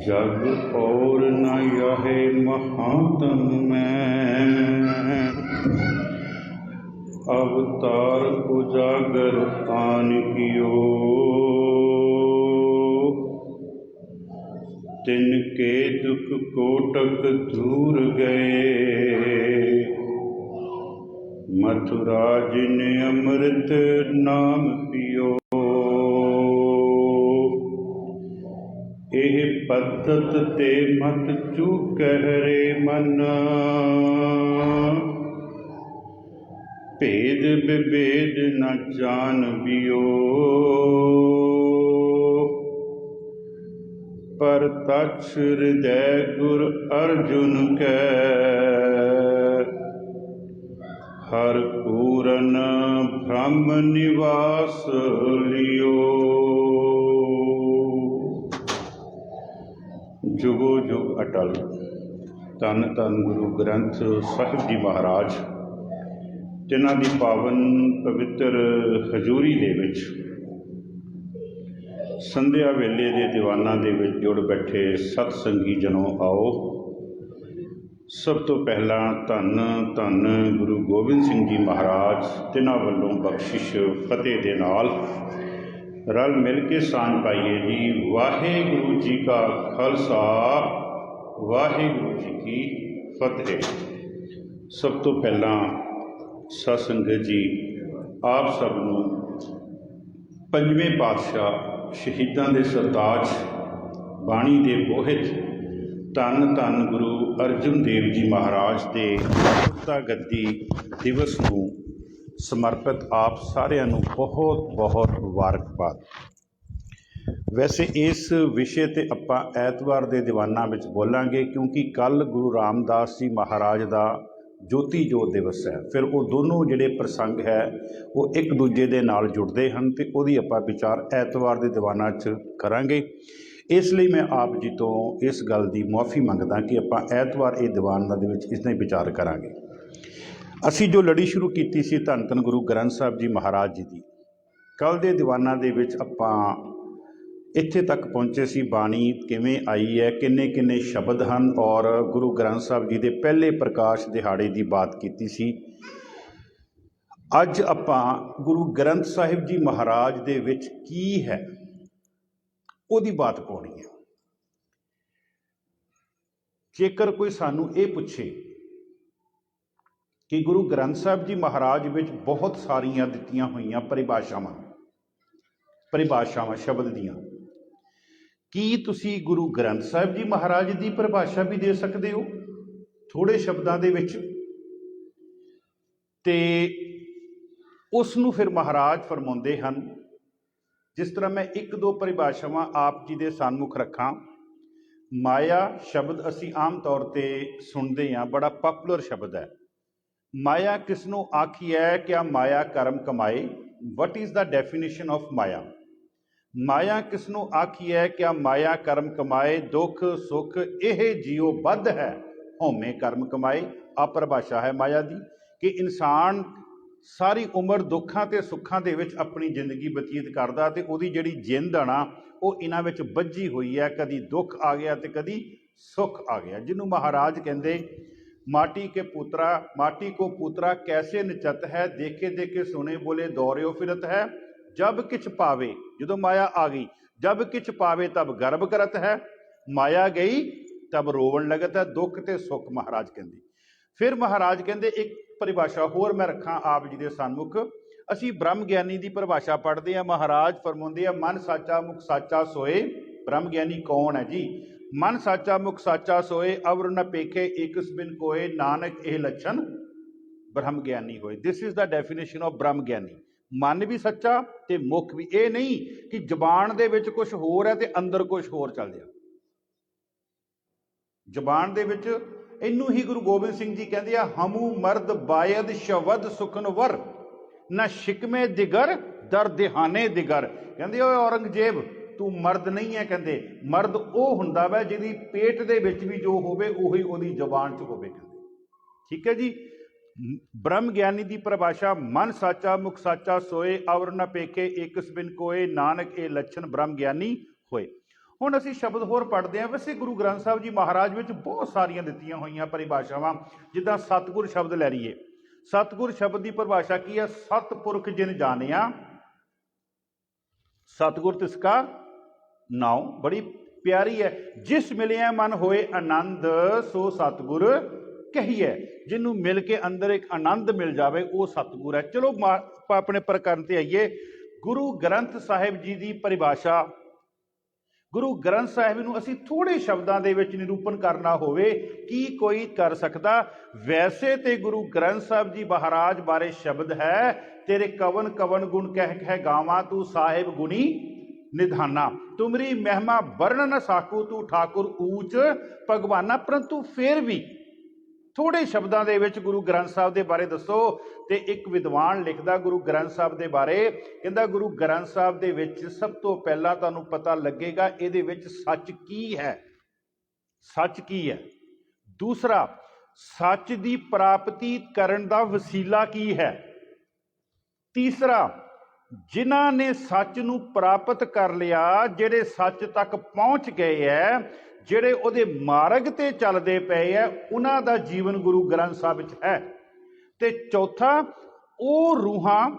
ਜਗ ਔਰ ਨ ਯਹੇ ਮਹਾਤਮ ਮੈਂ ਅਵਤਾਰ ਉਜਾਗਰ ਆਨ ਕਿਓ ਤਿਨ ਕੇ ਦੁਖ ਕੋਟਕ ਦੂਰ ਗਏ ਮਥੁਰਾ ਜਿਨ ਅੰਮ੍ਰਿਤ ਨਾਮ ਪਤਤ ਤੇ ਮਤ ਚੁਕਹਿਰੇ ਮਨ। ਭੇਦ ਵਿਭੇਦ ਨ ਜਾਣ ਬਿਓ। ਪਰ ਤਛ ਹਿਰਦੈ ਗੁਰ ਅਰਜੁਨ ਕੈ। ਹਰ ਪੂਰਨ ਬ੍ਰਹਮ ਨਿਵਾਸ ਲਿਓ। ਜੁਗੋ ਜੁਗ ਅਟਲ। ਧੰਨ ਧੰਨ ਗੁਰੂ ਗ੍ਰੰਥ ਸਾਹਿਬ ਜੀ ਮਹਾਰਾਜ, ਜਿਨ੍ਹਾਂ ਦੀ ਪਾਵਨ ਪਵਿੱਤਰ ਹਜ਼ੂਰੀ ਦੇ ਵਿੱਚ, ਸੰਧਿਆ ਵੇਲੇ ਦੇ ਦੀਵਾਨਾਂ ਦੇ ਵਿੱਚ ਜੁੜ ਬੈਠੇ ਸਤ ਸੰਗੀ ਜਨੋ ਆਓ। ਸਭ ਤੋਂ ਪਹਿਲਾਂ ਧੰਨ ਧੰਨ ਗੁਰੂ ਗੋਬਿੰਦ ਸਿੰਘ ਜੀ ਮਹਾਰਾਜ, ਤਿਨਾਂ ਵੱਲੋਂ ਬਖਸ਼ਿਸ਼ ਫਤਿਹ ਦੇ ਨਾਲ ਰਲ ਮਿਲ ਕੇ ਸਾਂਝ ਪਾਈਏ ਜੀ। ਵਾਹਿਗੁਰੂ ਜੀ ਕਾ ਖਾਲਸਾ, ਵਾਹਿਗੁਰੂ ਜੀ ਕੀ ਫਤਿਹ। ਸਭ ਤੋਂ ਪਹਿਲਾਂ ਸਤ ਸੰਗਤ ਜੀ, ਆਪ ਸਭ ਨੂੰ ਪੰਜਵੇਂ ਪਾਤਸ਼ਾਹ ਸ਼ਹੀਦਾਂ ਦੇ ਸਰਤਾਜ ਬਾਣੀ ਦੇ ਬੋਹਿਤ ਧੰਨ ਧੰਨ ਗੁਰੂ ਅਰਜਨ ਦੇਵ ਜੀ ਮਹਾਰਾਜ ਦੇ ਗੁਰਤਾ ਗੱਦੀ ਦਿਵਸ ਨੂੰ ਸਮਰਪਿਤ ਆਪ ਸਾਰਿਆਂ ਨੂੰ ਬਹੁਤ ਬਹੁਤ ਮੁਬਾਰਕਬਾਦ। ਵੈਸੇ ਇਸ ਵਿਸ਼ੇ ਤੇ ਆਪਾਂ ਐਤਵਾਰ ਦੇ ਦੀਵਾਨਾਂ ਵਿੱਚ ਬੋਲਾਂਗੇ ਕਿਉਂਕਿ ਕੱਲ ਗੁਰੂ ਰਾਮਦਾਸ ਜੀ ਮਹਾਰਾਜ ਦਾ ਜੋਤੀ ਜੋਤ ਦਿਵਸ ਹੈ। ਫਿਰ ਉਹ ਦੋਨੋਂ ਜਿਹੜੇ ਪ੍ਰਸੰਗ ਹੈ, ਉਹ ਇੱਕ ਦੂਜੇ ਦੇ ਨਾਲ ਜੁੜਦੇ ਹਨ ਤੇ ਉਹਦੀ ਆਪਾਂ ਵਿਚਾਰ ਐਤਵਾਰ ਦੇ ਦੀਵਾਨਾਂ 'ਚ ਕਰਾਂਗੇ। ਇਸ ਲਈ ਮੈਂ ਆਪ ਜੀ ਤੋਂ ਇਸ ਗੱਲ ਦੀ ਮੁਆਫੀ ਮੰਗਦਾ ਕਿ ਆਪਾਂ ਐਤਵਾਰ ਇਹ ਦੀਵਾਨਾਂ ਦੇ ਵਿੱਚ ਇਸ ਤੇ ਵਿਚਾਰ ਕਰਾਂਗੇ। ਅਸੀਂ ਜੋ ਲੜੀ ਸ਼ੁਰੂ ਕੀਤੀ ਸੀ ਧੰਨ ਧੰਨ ਗੁਰੂ ਗ੍ਰੰਥ ਸਾਹਿਬ ਜੀ ਮਹਾਰਾਜ ਜੀ ਦੀ ਕੱਲ ਦੇ ਦੀਵਾਨਾਂ ਦੇ ਵਿੱਚ ਆਪਾਂ ਇੱਥੇ ਤੱਕ ਪਹੁੰਚੇ ਸੀ, ਬਾਣੀ ਕਿਵੇਂ ਆਈ ਹੈ, ਕਿੰਨੇ ਕਿੰਨੇ ਸ਼ਬਦ ਹਨ, ਔਰ ਗੁਰੂ ਗ੍ਰੰਥ ਸਾਹਿਬ ਜੀ ਦੇ ਪਹਿਲੇ ਪ੍ਰਕਾਸ਼ ਦਿਹਾੜੇ ਦੀ ਬਾਤ ਕੀਤੀ ਸੀ। ਅੱਜ ਆਪਾਂ ਗੁਰੂ ਗ੍ਰੰਥ ਸਾਹਿਬ ਜੀ ਮਹਾਰਾਜ ਦੇ ਵਿੱਚ ਕੀ ਹੈ, ਉਹਦੀ ਬਾਤ ਪਾਉਣੀ ਹੈ। ਜੇਕਰ ਕੋਈ ਸਾਨੂੰ ਇਹ ਪੁੱਛੇ ਕਿ ਗੁਰੂ ਗ੍ਰੰਥ ਸਾਹਿਬ ਜੀ ਮਹਾਰਾਜ ਵਿੱਚ ਬਹੁਤ ਸਾਰੀਆਂ ਦਿੱਤੀਆਂ ਹੋਈਆਂ ਪਰਿਭਾਸ਼ਾਵਾਂ ਪਰਿਭਾਸ਼ਾਵਾਂ, ਸ਼ਬਦ ਦੀਆਂ। ਕੀ ਤੁਸੀਂ ਗੁਰੂ ਗ੍ਰੰਥ ਸਾਹਿਬ ਜੀ ਮਹਾਰਾਜ ਦੀ ਪਰਿਭਾਸ਼ਾ ਵੀ ਦੇ ਸਕਦੇ ਹੋ? ਥੋੜੇ ਸ਼ਬਦਾਂ ਦੇ ਵਿੱਚ। ਤੇ ਉਸ ਨੂੰ ਫਿਰ ਮਹਾਰਾਜ ਫਰਮਾਉਂਦੇ ਹਨ, ਜਿਸ ਤਰ੍ਹਾਂ ਮੈਂ ਇੱਕ ਦੋ ਪਰਿਭਾਸ਼ਾਵਾਂ ਆਪ ਜੀ ਦੇ ਸਾਹਮਣੇ ਰੱਖਾਂ। ਮਾਇਆ ਸ਼ਬਦ ਅਸੀਂ ਆਮ ਤੌਰ ਤੇ ਸੁਣਦੇ ਹਾਂ, ਬੜਾ ਪਪੂਲਰ ਸ਼ਬਦ ਹੈ। ਮਾਇਆ ਕਿਸ ਨੂੰ ਆਖੀ ਹੈ? ਕਿਆ ਮਾਇਆ ਕਰਮ ਕਮਾਏ? What is the definition of maya? ਮਾਇਆ ਕਿਸ ਨੂੰ ਆਖੀ ਹੈ? ਕਿਆ ਮਾਇਆ ਕਰਮ ਕਮਾਏ? ਦੁੱਖ, ਸੁੱਖ, ਇਹ ਜੀਉ ਬੱਧ ਹੈ। ਹਉਮੈ ਕਰਮ ਕਮਾਏ। ਆ ਪਰਿਭਾਸ਼ਾ ਹੈ ਮਾਇਆ ਦੀ ਕਿ ਇਨਸਾਨ ਸਾਰੀ ਉਮਰ ਦੁੱਖਾਂ ਤੇ ਸੁੱਖਾਂ ਦੇ ਵਿੱਚ ਆਪਣੀ ਜ਼ਿੰਦਗੀ ਬਤੀਤ ਕਰਦਾ ਤੇ ਉਹਦੀ ਜਿਹੜੀ ਜਿੰਦ ਆ ਨਾ, ਉਹ ਇਹਨਾਂ ਵਿੱਚ ਵੱਜੀ ਹੋਈ ਹੈ। ਕਦੀ ਦੁੱਖ ਆ ਗਿਆ ਤੇ ਕਦੀ ਸੁੱਖ ਆ ਗਿਆ। ਜਿਹਨੂੰ ਮਹਾਰਾਜ ਕਹਿੰਦੇ ਮਾਟੀ ਕੇ ਪੁੱਤਰਾ ਮਾਟੀ ਕੋ ਪੁੱਤਰਾ ਕੈਸੇ ਨਚਤ ਹੈ ਦੇਖੇ ਦੇਖੇ ਸੁਨੇ ਬੋਲੇ ਦੌਰਿਓ ਫਿਰਤ ਹੈ ਜਬ ਕਿਛ ਪਾਵੇ ਜਦੋਂ ਮਾਇਆ ਆ ਗਈ ਜਬ ਕਿਛ ਪਾਵੇ ਤਬ ਗਰਭ ਕਰਤ ਹੈ ਮਾਇਆ ਗਈ ਤਬ ਰੋਵਣ ਲਗਤ ਹੈ ਦੁੱਖ ਤੇ ਸੁੱਖ ਮਹਾਰਾਜ ਕਹਿੰਦੇ ਫਿਰ ਮਹਾਰਾਜ ਕਹਿੰਦੇ ਇੱਕ ਪਰਿਭਾਸ਼ਾ ਹੋਰ ਮੈਂ ਰੱਖਾਂ ਆਪ ਜੀ ਦੇ ਸਨਮੁਖ ਅਸੀਂ ਬ੍ਰਹਮ ਗਿਆਨੀ ਦੀ ਪਰਿਭਾਸ਼ਾ ਪੜ੍ਹਦੇ ਆ ਮਹਾਰਾਜ ਫਰਮਾਉਂਦੇ ਆ ਮਨ ਸਾਚਾ ਮੁਖ ਸਾਚਾ ਸੋਏ ਬ੍ਰਹਮ ਗਿਆਨੀ ਕੌਣ ਹੈ ਜੀ ਮਨ ਸਾਚਾ, ਮੁਖ ਸਾਚਾ ਸੋਏ, ਅਵਰ ਨ ਪੇਖੇ, ਏਕਸ ਬਿਨ ਕੋਏ, ਨਾਨਕ ਇਹ ਲੱਛਣ ਬ੍ਰਹਮ ਗਿਆਨੀ ਹੋਏ। This is the definition of Brahm Giani. ਮਨ ਵੀ ਸੱਚਾ ਤੇ ਮੁਖ ਵੀ। ਇਹ ਨਹੀਂ ਕਿ ਜ਼ਬਾਨ ਦੇ ਵਿੱਚ ਕੁਝ ਹੋਰ ਹੈ ਤੇ ਅੰਦਰ ਕੁਝ ਹੋਰ ਚੱਲ ਰਿਹਾ। ਜ਼ਬਾਨ ਦੇ ਵਿੱਚ ਇਹਨੂੰ ਹੀ ਗੁਰੂ ਗੋਬਿੰਦ ਸਿੰਘ ਜੀ ਕਹਿੰਦੇ ਆ, ਹਮੂ ਮਰਦ ਬਾਇਦ ਸ਼ਵਦ ਸੁਖਨਵਰ ਨਾ ਸ਼ਿਕਮੇ ਦਿਗਰ, ਦਰ ਦਿਹਾਨੇ ਦਿਗਰ। ਕਹਿੰਦੇ ਓਏ ਔਰੰਗਜ਼ੇਬ ਤੂੰ ਮਰਦ ਨਹੀਂ ਹੈ ਕਹਿੰਦੇ। ਮਰਦ ਉਹ ਹੁੰਦਾ ਵੈ ਜਿਹਦੀ ਪੇਟ ਦੇ ਵਿੱਚ ਵੀ ਜੋ ਹੋਵੇ, ਉਹੀ ਉਹਦੀ ਜ਼ੁਬਾਨ 'ਚ ਹੋਵੇ ਕਹਿੰਦੇ। ਠੀਕ ਹੈ ਜੀ? ਬ੍ਰਹਮ ਗਿਆਨੀ ਦੀ ਪਰਿਭਾਸ਼ਾ, ਮਨ ਸਾਚਾ, ਮੁਖ ਸਾਚਾ, ਸੋਏ, ਅਵਰ ਨ ਪੇਖੇ ਏਕਸ ਬਿਨ ਕੋਏ, ਨਾਨਕ ਇਹ ਲੱਛਣ ਬ੍ਰਹਮ ਗਿਆਨੀ ਹੋਏ। ਹੁਣ ਅਸੀਂ ਸ਼ਬਦ ਹੋਰ ਪੜ੍ਹਦੇ ਹਾਂ ਵੈਸੇ ਗੁਰੂ ਗ੍ਰੰਥ ਸਾਹਿਬ ਜੀ ਮਹਾਰਾਜ ਵਿੱਚ ਬਹੁਤ ਸਾਰੀਆਂ ਦਿੱਤੀਆਂ ਹੋਈਆਂ ਪਰਿਭਾਸ਼ਾਵਾਂ, ਜਿੱਦਾਂ ਸਤਿਗੁਰ ਸ਼ਬਦ ਲੈ ਲਈਏ। ਸਤਿਗੁਰ ਸ਼ਬਦ ਦੀ ਪਰਿਭਾਸ਼ਾ ਕੀ ਹੈ ਸਤਪੁਰਖ ਜਿਨ ਜਾਣਿਆ, ਸਤਿਗੁਰ ਤਿਸਕਾ ਨਾਉ, ਬੜੀ ਪਿਆਰੀ ਹੈ। ਜਿਸ ਮਿਲਿਆ ਮਨ ਹੋਏ ਆਨੰਦ, ਸੋ ਸਤਿਗੁਰ ਕਹੀਏ ਜਿਹਨੂੰ ਮਿਲ ਕੇ ਅੰਦਰ ਇੱਕ ਆਨੰਦ ਮਿਲ ਜਾਵੇ, ਉਹ ਸਤਿਗੁਰ ਹੈ। ਚਲੋ, ਮਾ- ਆਪਾਂ ਆਪਣੇ ਪ੍ਰਕਰਨ ਤੇ ਆਈਏ। ਗੁਰੂ ਗ੍ਰੰਥ ਸਾਹਿਬ ਜੀ ਦੀ ਪਰਿਭਾਸ਼ਾ। ਗੁਰੂ ਗ੍ਰੰਥ ਸਾਹਿਬ ਨੂੰ ਅਸੀਂ ਥੋੜੇ ਸ਼ਬਦਾਂ ਦੇ ਵਿੱਚ ਨਿਰੂਪਣ ਕਰਨਾ ਹੋਵੇ, ਕੀ ਕੋਈ ਕਰ ਸਕਦਾ। ਵੈਸੇ ਤੇ ਗੁਰੂ ਗ੍ਰੰਥ ਸਾਹਿਬ ਜੀ ਮਹਾਰਾਜ ਬਾਰੇ ਸ਼ਬਦ ਹੈ, ਤੇਰੇ ਕਵਨ ਕਵਨ ਗੁਣ ਕਹਿ ਕਹਿ ਗਾਵਾਂ ਤੂੰ ਸਾਹਿਬ ਗੁਣੀ। ਨਿਧਾਨਾ। ਤੁਮਰੀ ਮਹਿਮਾ ਵਰਣ ਨ ਸਾਕੂ ਤੂੰ ਠਾਕੁਰ ਊਚ ਭਗਵਾਨਾ, ਪਰੰਤੂ ਫਿਰ ਵੀ ਥੋੜੇ ਸ਼ਬਦਾਂ ਦੇ ਵਿੱਚ ਗੁਰੂ ਗ੍ਰੰਥ ਸਾਹਿਬ ਦੇ ਬਾਰੇ ਦੱਸੋ ਤੇ ਇੱਕ ਵਿਦਵਾਨ ਲਿਖਦਾ ਗੁਰੂ ਗ੍ਰੰਥ ਸਾਹਿਬ ਦੇ ਬਾਰੇ, ਕਹਿੰਦਾ ਗੁਰੂ ਗ੍ਰੰਥ ਸਾਹਿਬ ਦੇ ਵਿੱਚ ਸਭ ਤੋਂ ਪਹਿਲਾਂ ਤੁਹਾਨੂੰ ਪਤਾ ਲੱਗੇਗਾ ਇਹਦੇ ਵਿੱਚ ਸੱਚ ਕੀ ਹੈ। ਸੱਚ ਕੀ ਹੈ? ਦੂਸਰਾ, ਸੱਚ ਦੀ ਪ੍ਰਾਪਤੀ ਕਰਨ ਦਾ ਵਸੀਲਾ ਕੀ ਹੈ? ਤੀਸਰਾ ਜਿਨ੍ਹਾਂ ਨੇ ਸੱਚ ਨੂੰ ਪ੍ਰਾਪਤ ਕਰ ਲਿਆ, ਜਿਹੜੇ ਸੱਚ ਤੱਕ ਪਹੁੰਚ ਗਏ ਐ, ਜਿਹੜੇ ਉਹਦੇ ਮਾਰਗ ਤੇ ਚੱਲਦੇ ਪਏ ਐ, ਉਹਨਾਂ ਦਾ ਜੀਵਨ ਗੁਰੂ ਗ੍ਰੰਥ ਸਾਹਿਬ ਵਿੱਚ ਹੈ। ਤੇ ਚੌਥਾ, ਉਹ ਰੂਹਾਂ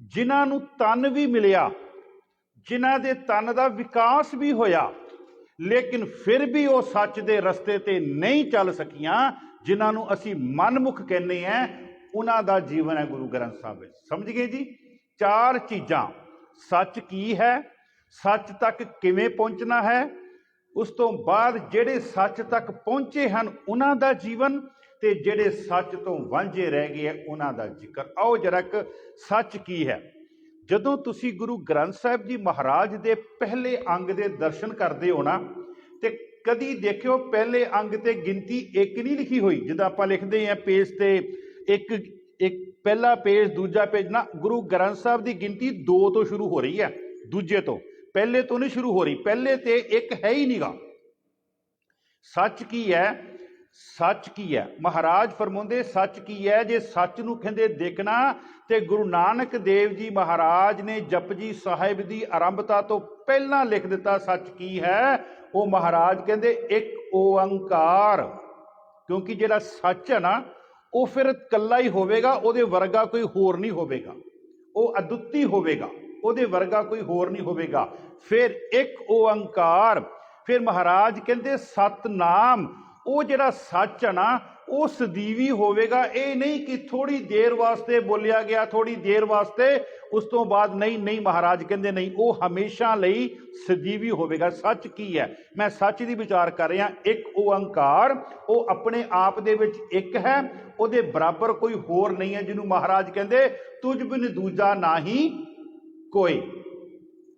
ਜਿਨ੍ਹਾਂ ਨੂੰ ਤਨ ਵੀ ਮਿਲਿਆ, ਜਿਨ੍ਹਾਂ ਦੇ ਤਨ ਦਾ ਵਿਕਾਸ ਵੀ ਹੋਇਆ, ਲੇਕਿਨ ਫਿਰ ਵੀ ਉਹ ਸੱਚ ਦੇ ਰਸਤੇ ਤੇ ਨਹੀਂ ਚੱਲ ਸਕੀਆਂ, ਜਿਨ੍ਹਾਂ ਨੂੰ ਅਸੀਂ ਮਨਮੁਖ ਕਹਿੰਦੇ ਆ ਉਹਨਾਂ ਦਾ ਜੀਵਨ ਹੈ ਗੁਰੂ ਗ੍ਰੰਥ ਸਾਹਿਬ ਵਿੱਚ। ਸਮਝ ਗਏ ਜੀ? ਚਾਰ ਚੀਜ਼ਾਂ। ਸੱਚ ਕੀ ਹੈ? ਸੱਚ ਤੱਕ ਕਿਵੇਂ ਪਹੁੰਚਣਾ ਹੈ? ਉਸ ਤੋਂ ਬਾਅਦ ਜਿਹੜੇ ਸੱਚ ਤੱਕ ਪਹੁੰਚੇ ਹਨ ਉਹਨਾਂ ਦਾ ਜੀਵਨ ਤੇ ਜਿਹੜੇ ਸੱਚ ਤੋਂ ਵਾਂਝੇ ਰਹਿ ਗਏ ਆ ਉਹਨਾਂ ਦਾ ਜ਼ਿਕਰ। ਆਓ ਜਰਾ ਕੁ ਸੱਚ ਕੀ ਹੈ? ਜਦੋਂ ਤੁਸੀਂ ਗੁਰੂ ਗ੍ਰੰਥ ਸਾਹਿਬ ਜੀ ਮਹਾਰਾਜ ਦੇ ਪਹਿਲੇ ਅੰਗ ਦੇ ਦਰਸ਼ਨ ਕਰਦੇ ਹੋ ਨਾ, ਤੇ ਕਦੀ ਦੇਖਿਓ ਪਹਿਲੇ ਅੰਗ ਤੇ ਗਿਣਤੀ ਇੱਕ ਨਹੀਂ ਲਿਖੀ ਹੋਈ, ਜਿੱਦਾਂ ਆਪਾਂ ਲਿਖਦੇ ਆ ਪੇਜ ਤੇ ਇੱਕ ਇੱਕ ਪਹਿਲਾ ਪੇਜ, ਦੂਜਾ ਪੇਜ, ਨਾ ਗੁਰੂ ਗ੍ਰੰਥ ਸਾਹਿਬ ਦੀ ਗਿਣਤੀ 2 ਤੋਂ ਸ਼ੁਰੂ ਹੋ ਰਹੀ ਹੈ, ਦੂਜੇ ਤੋਂ। ਪਹਿਲੇ ਤੋਂ ਨਹੀਂ ਸ਼ੁਰੂ ਹੋ ਰਹੀ, ਪਹਿਲੇ ਤੇ ਇੱਕ ਹੈ ਹੀ ਨਹੀਂਗਾ ਸੱਚ ਕੀ ਹੈ? ਸੱਚ ਕੀ ਹੈ? ਮਹਾਰਾਜ ਫਰਮਾਉਂਦੇ, ਸੱਚ ਕੀ ਹੈ? ਜੇ ਸੱਚ ਨੂੰ ਕਹਿੰਦੇ ਦੇਖਣਾ, ਤੇ ਗੁਰੂ ਨਾਨਕ ਦੇਵ ਜੀ ਮਹਾਰਾਜ ਨੇ ਜਪਜੀ ਸਾਹਿਬ ਦੀ ਆਰੰਭਤਾ ਤੋਂ ਪਹਿਲਾਂ ਲਿਖ ਦਿੱਤਾ ਸੱਚ ਕੀ ਹੈ? ਉਹ ਮਹਾਰਾਜ ਕਹਿੰਦੇ, ਇੱਕ ਓੰਕਾਰ। ਕਿਉਂਕਿ ਜਿਹੜਾ ਸੱਚ ਹੈ ਨਾ ਉਹ ਫਿਰ ਇਕੱਲਾ ਹੀ ਹੋਵੇਗਾ, ਉਹਦੇ ਵਰਗਾ ਕੋਈ ਹੋਰ ਨਹੀਂ ਹੋਵੇਗਾ। ਉਹ ਅਦੁੱਤੀ ਹੋਵੇਗਾ, ਉਹਦੇ ਵਰਗਾ ਕੋਈ ਹੋਰ ਨਹੀਂ ਹੋਵੇਗਾ। ਫਿਰ ਇੱਕ ਓੰਕਾਰ ਫਿਰ ਮਹਾਰਾਜ ਕਹਿੰਦੇ ਸਤਨਾਮ, ਉਹ ਜਿਹੜਾ ਸੱਚ ਹੈ ਨਾ ਉਹ ਸਦੀਵੀ ਹੋਵੇਗਾ। ਇਹ ਨਹੀਂ ਕਿ ਥੋੜੀ ਦੇਰ ਵਾਸਤੇ ਬੋਲਿਆ ਗਿਆ ਥੋੜੀ ਦੇਰ ਵਾਸਤੇ ਉਸ ਤੋਂ ਬਾਅਦ ਨਹੀਂ ਨਹੀਂ ਮਹਾਰਾਜ ਕਹਿੰਦੇ ਨਹੀਂ, ਉਹ ਹਮੇਸ਼ਾ ਲਈ ਸਦੀਵੀ ਹੋਵੇਗਾ। ਸੱਚ ਕੀ ਹੈ? ਮੈਂ ਸੱਚ ਦੀ ਵਿਚਾਰ ਕਰ ਰਿਹਾ। ਇੱਕ ਓੰਕਾਰ ਉਹ ਆਪਣੇ ਆਪ ਦੇ ਵਿੱਚ ਇੱਕ ਹੈ, ਉਹਦੇ ਬਰਾਬਰ ਕੋਈ ਹੋਰ ਨਹੀਂ ਹੈ ਜਿਹਨੂੰ ਮਹਾਰਾਜ ਕਹਿੰਦੇ, ਤੁਝ ਬਿਨ ਦੂਜਾ ਨਾਹੀ ਕੋਈ।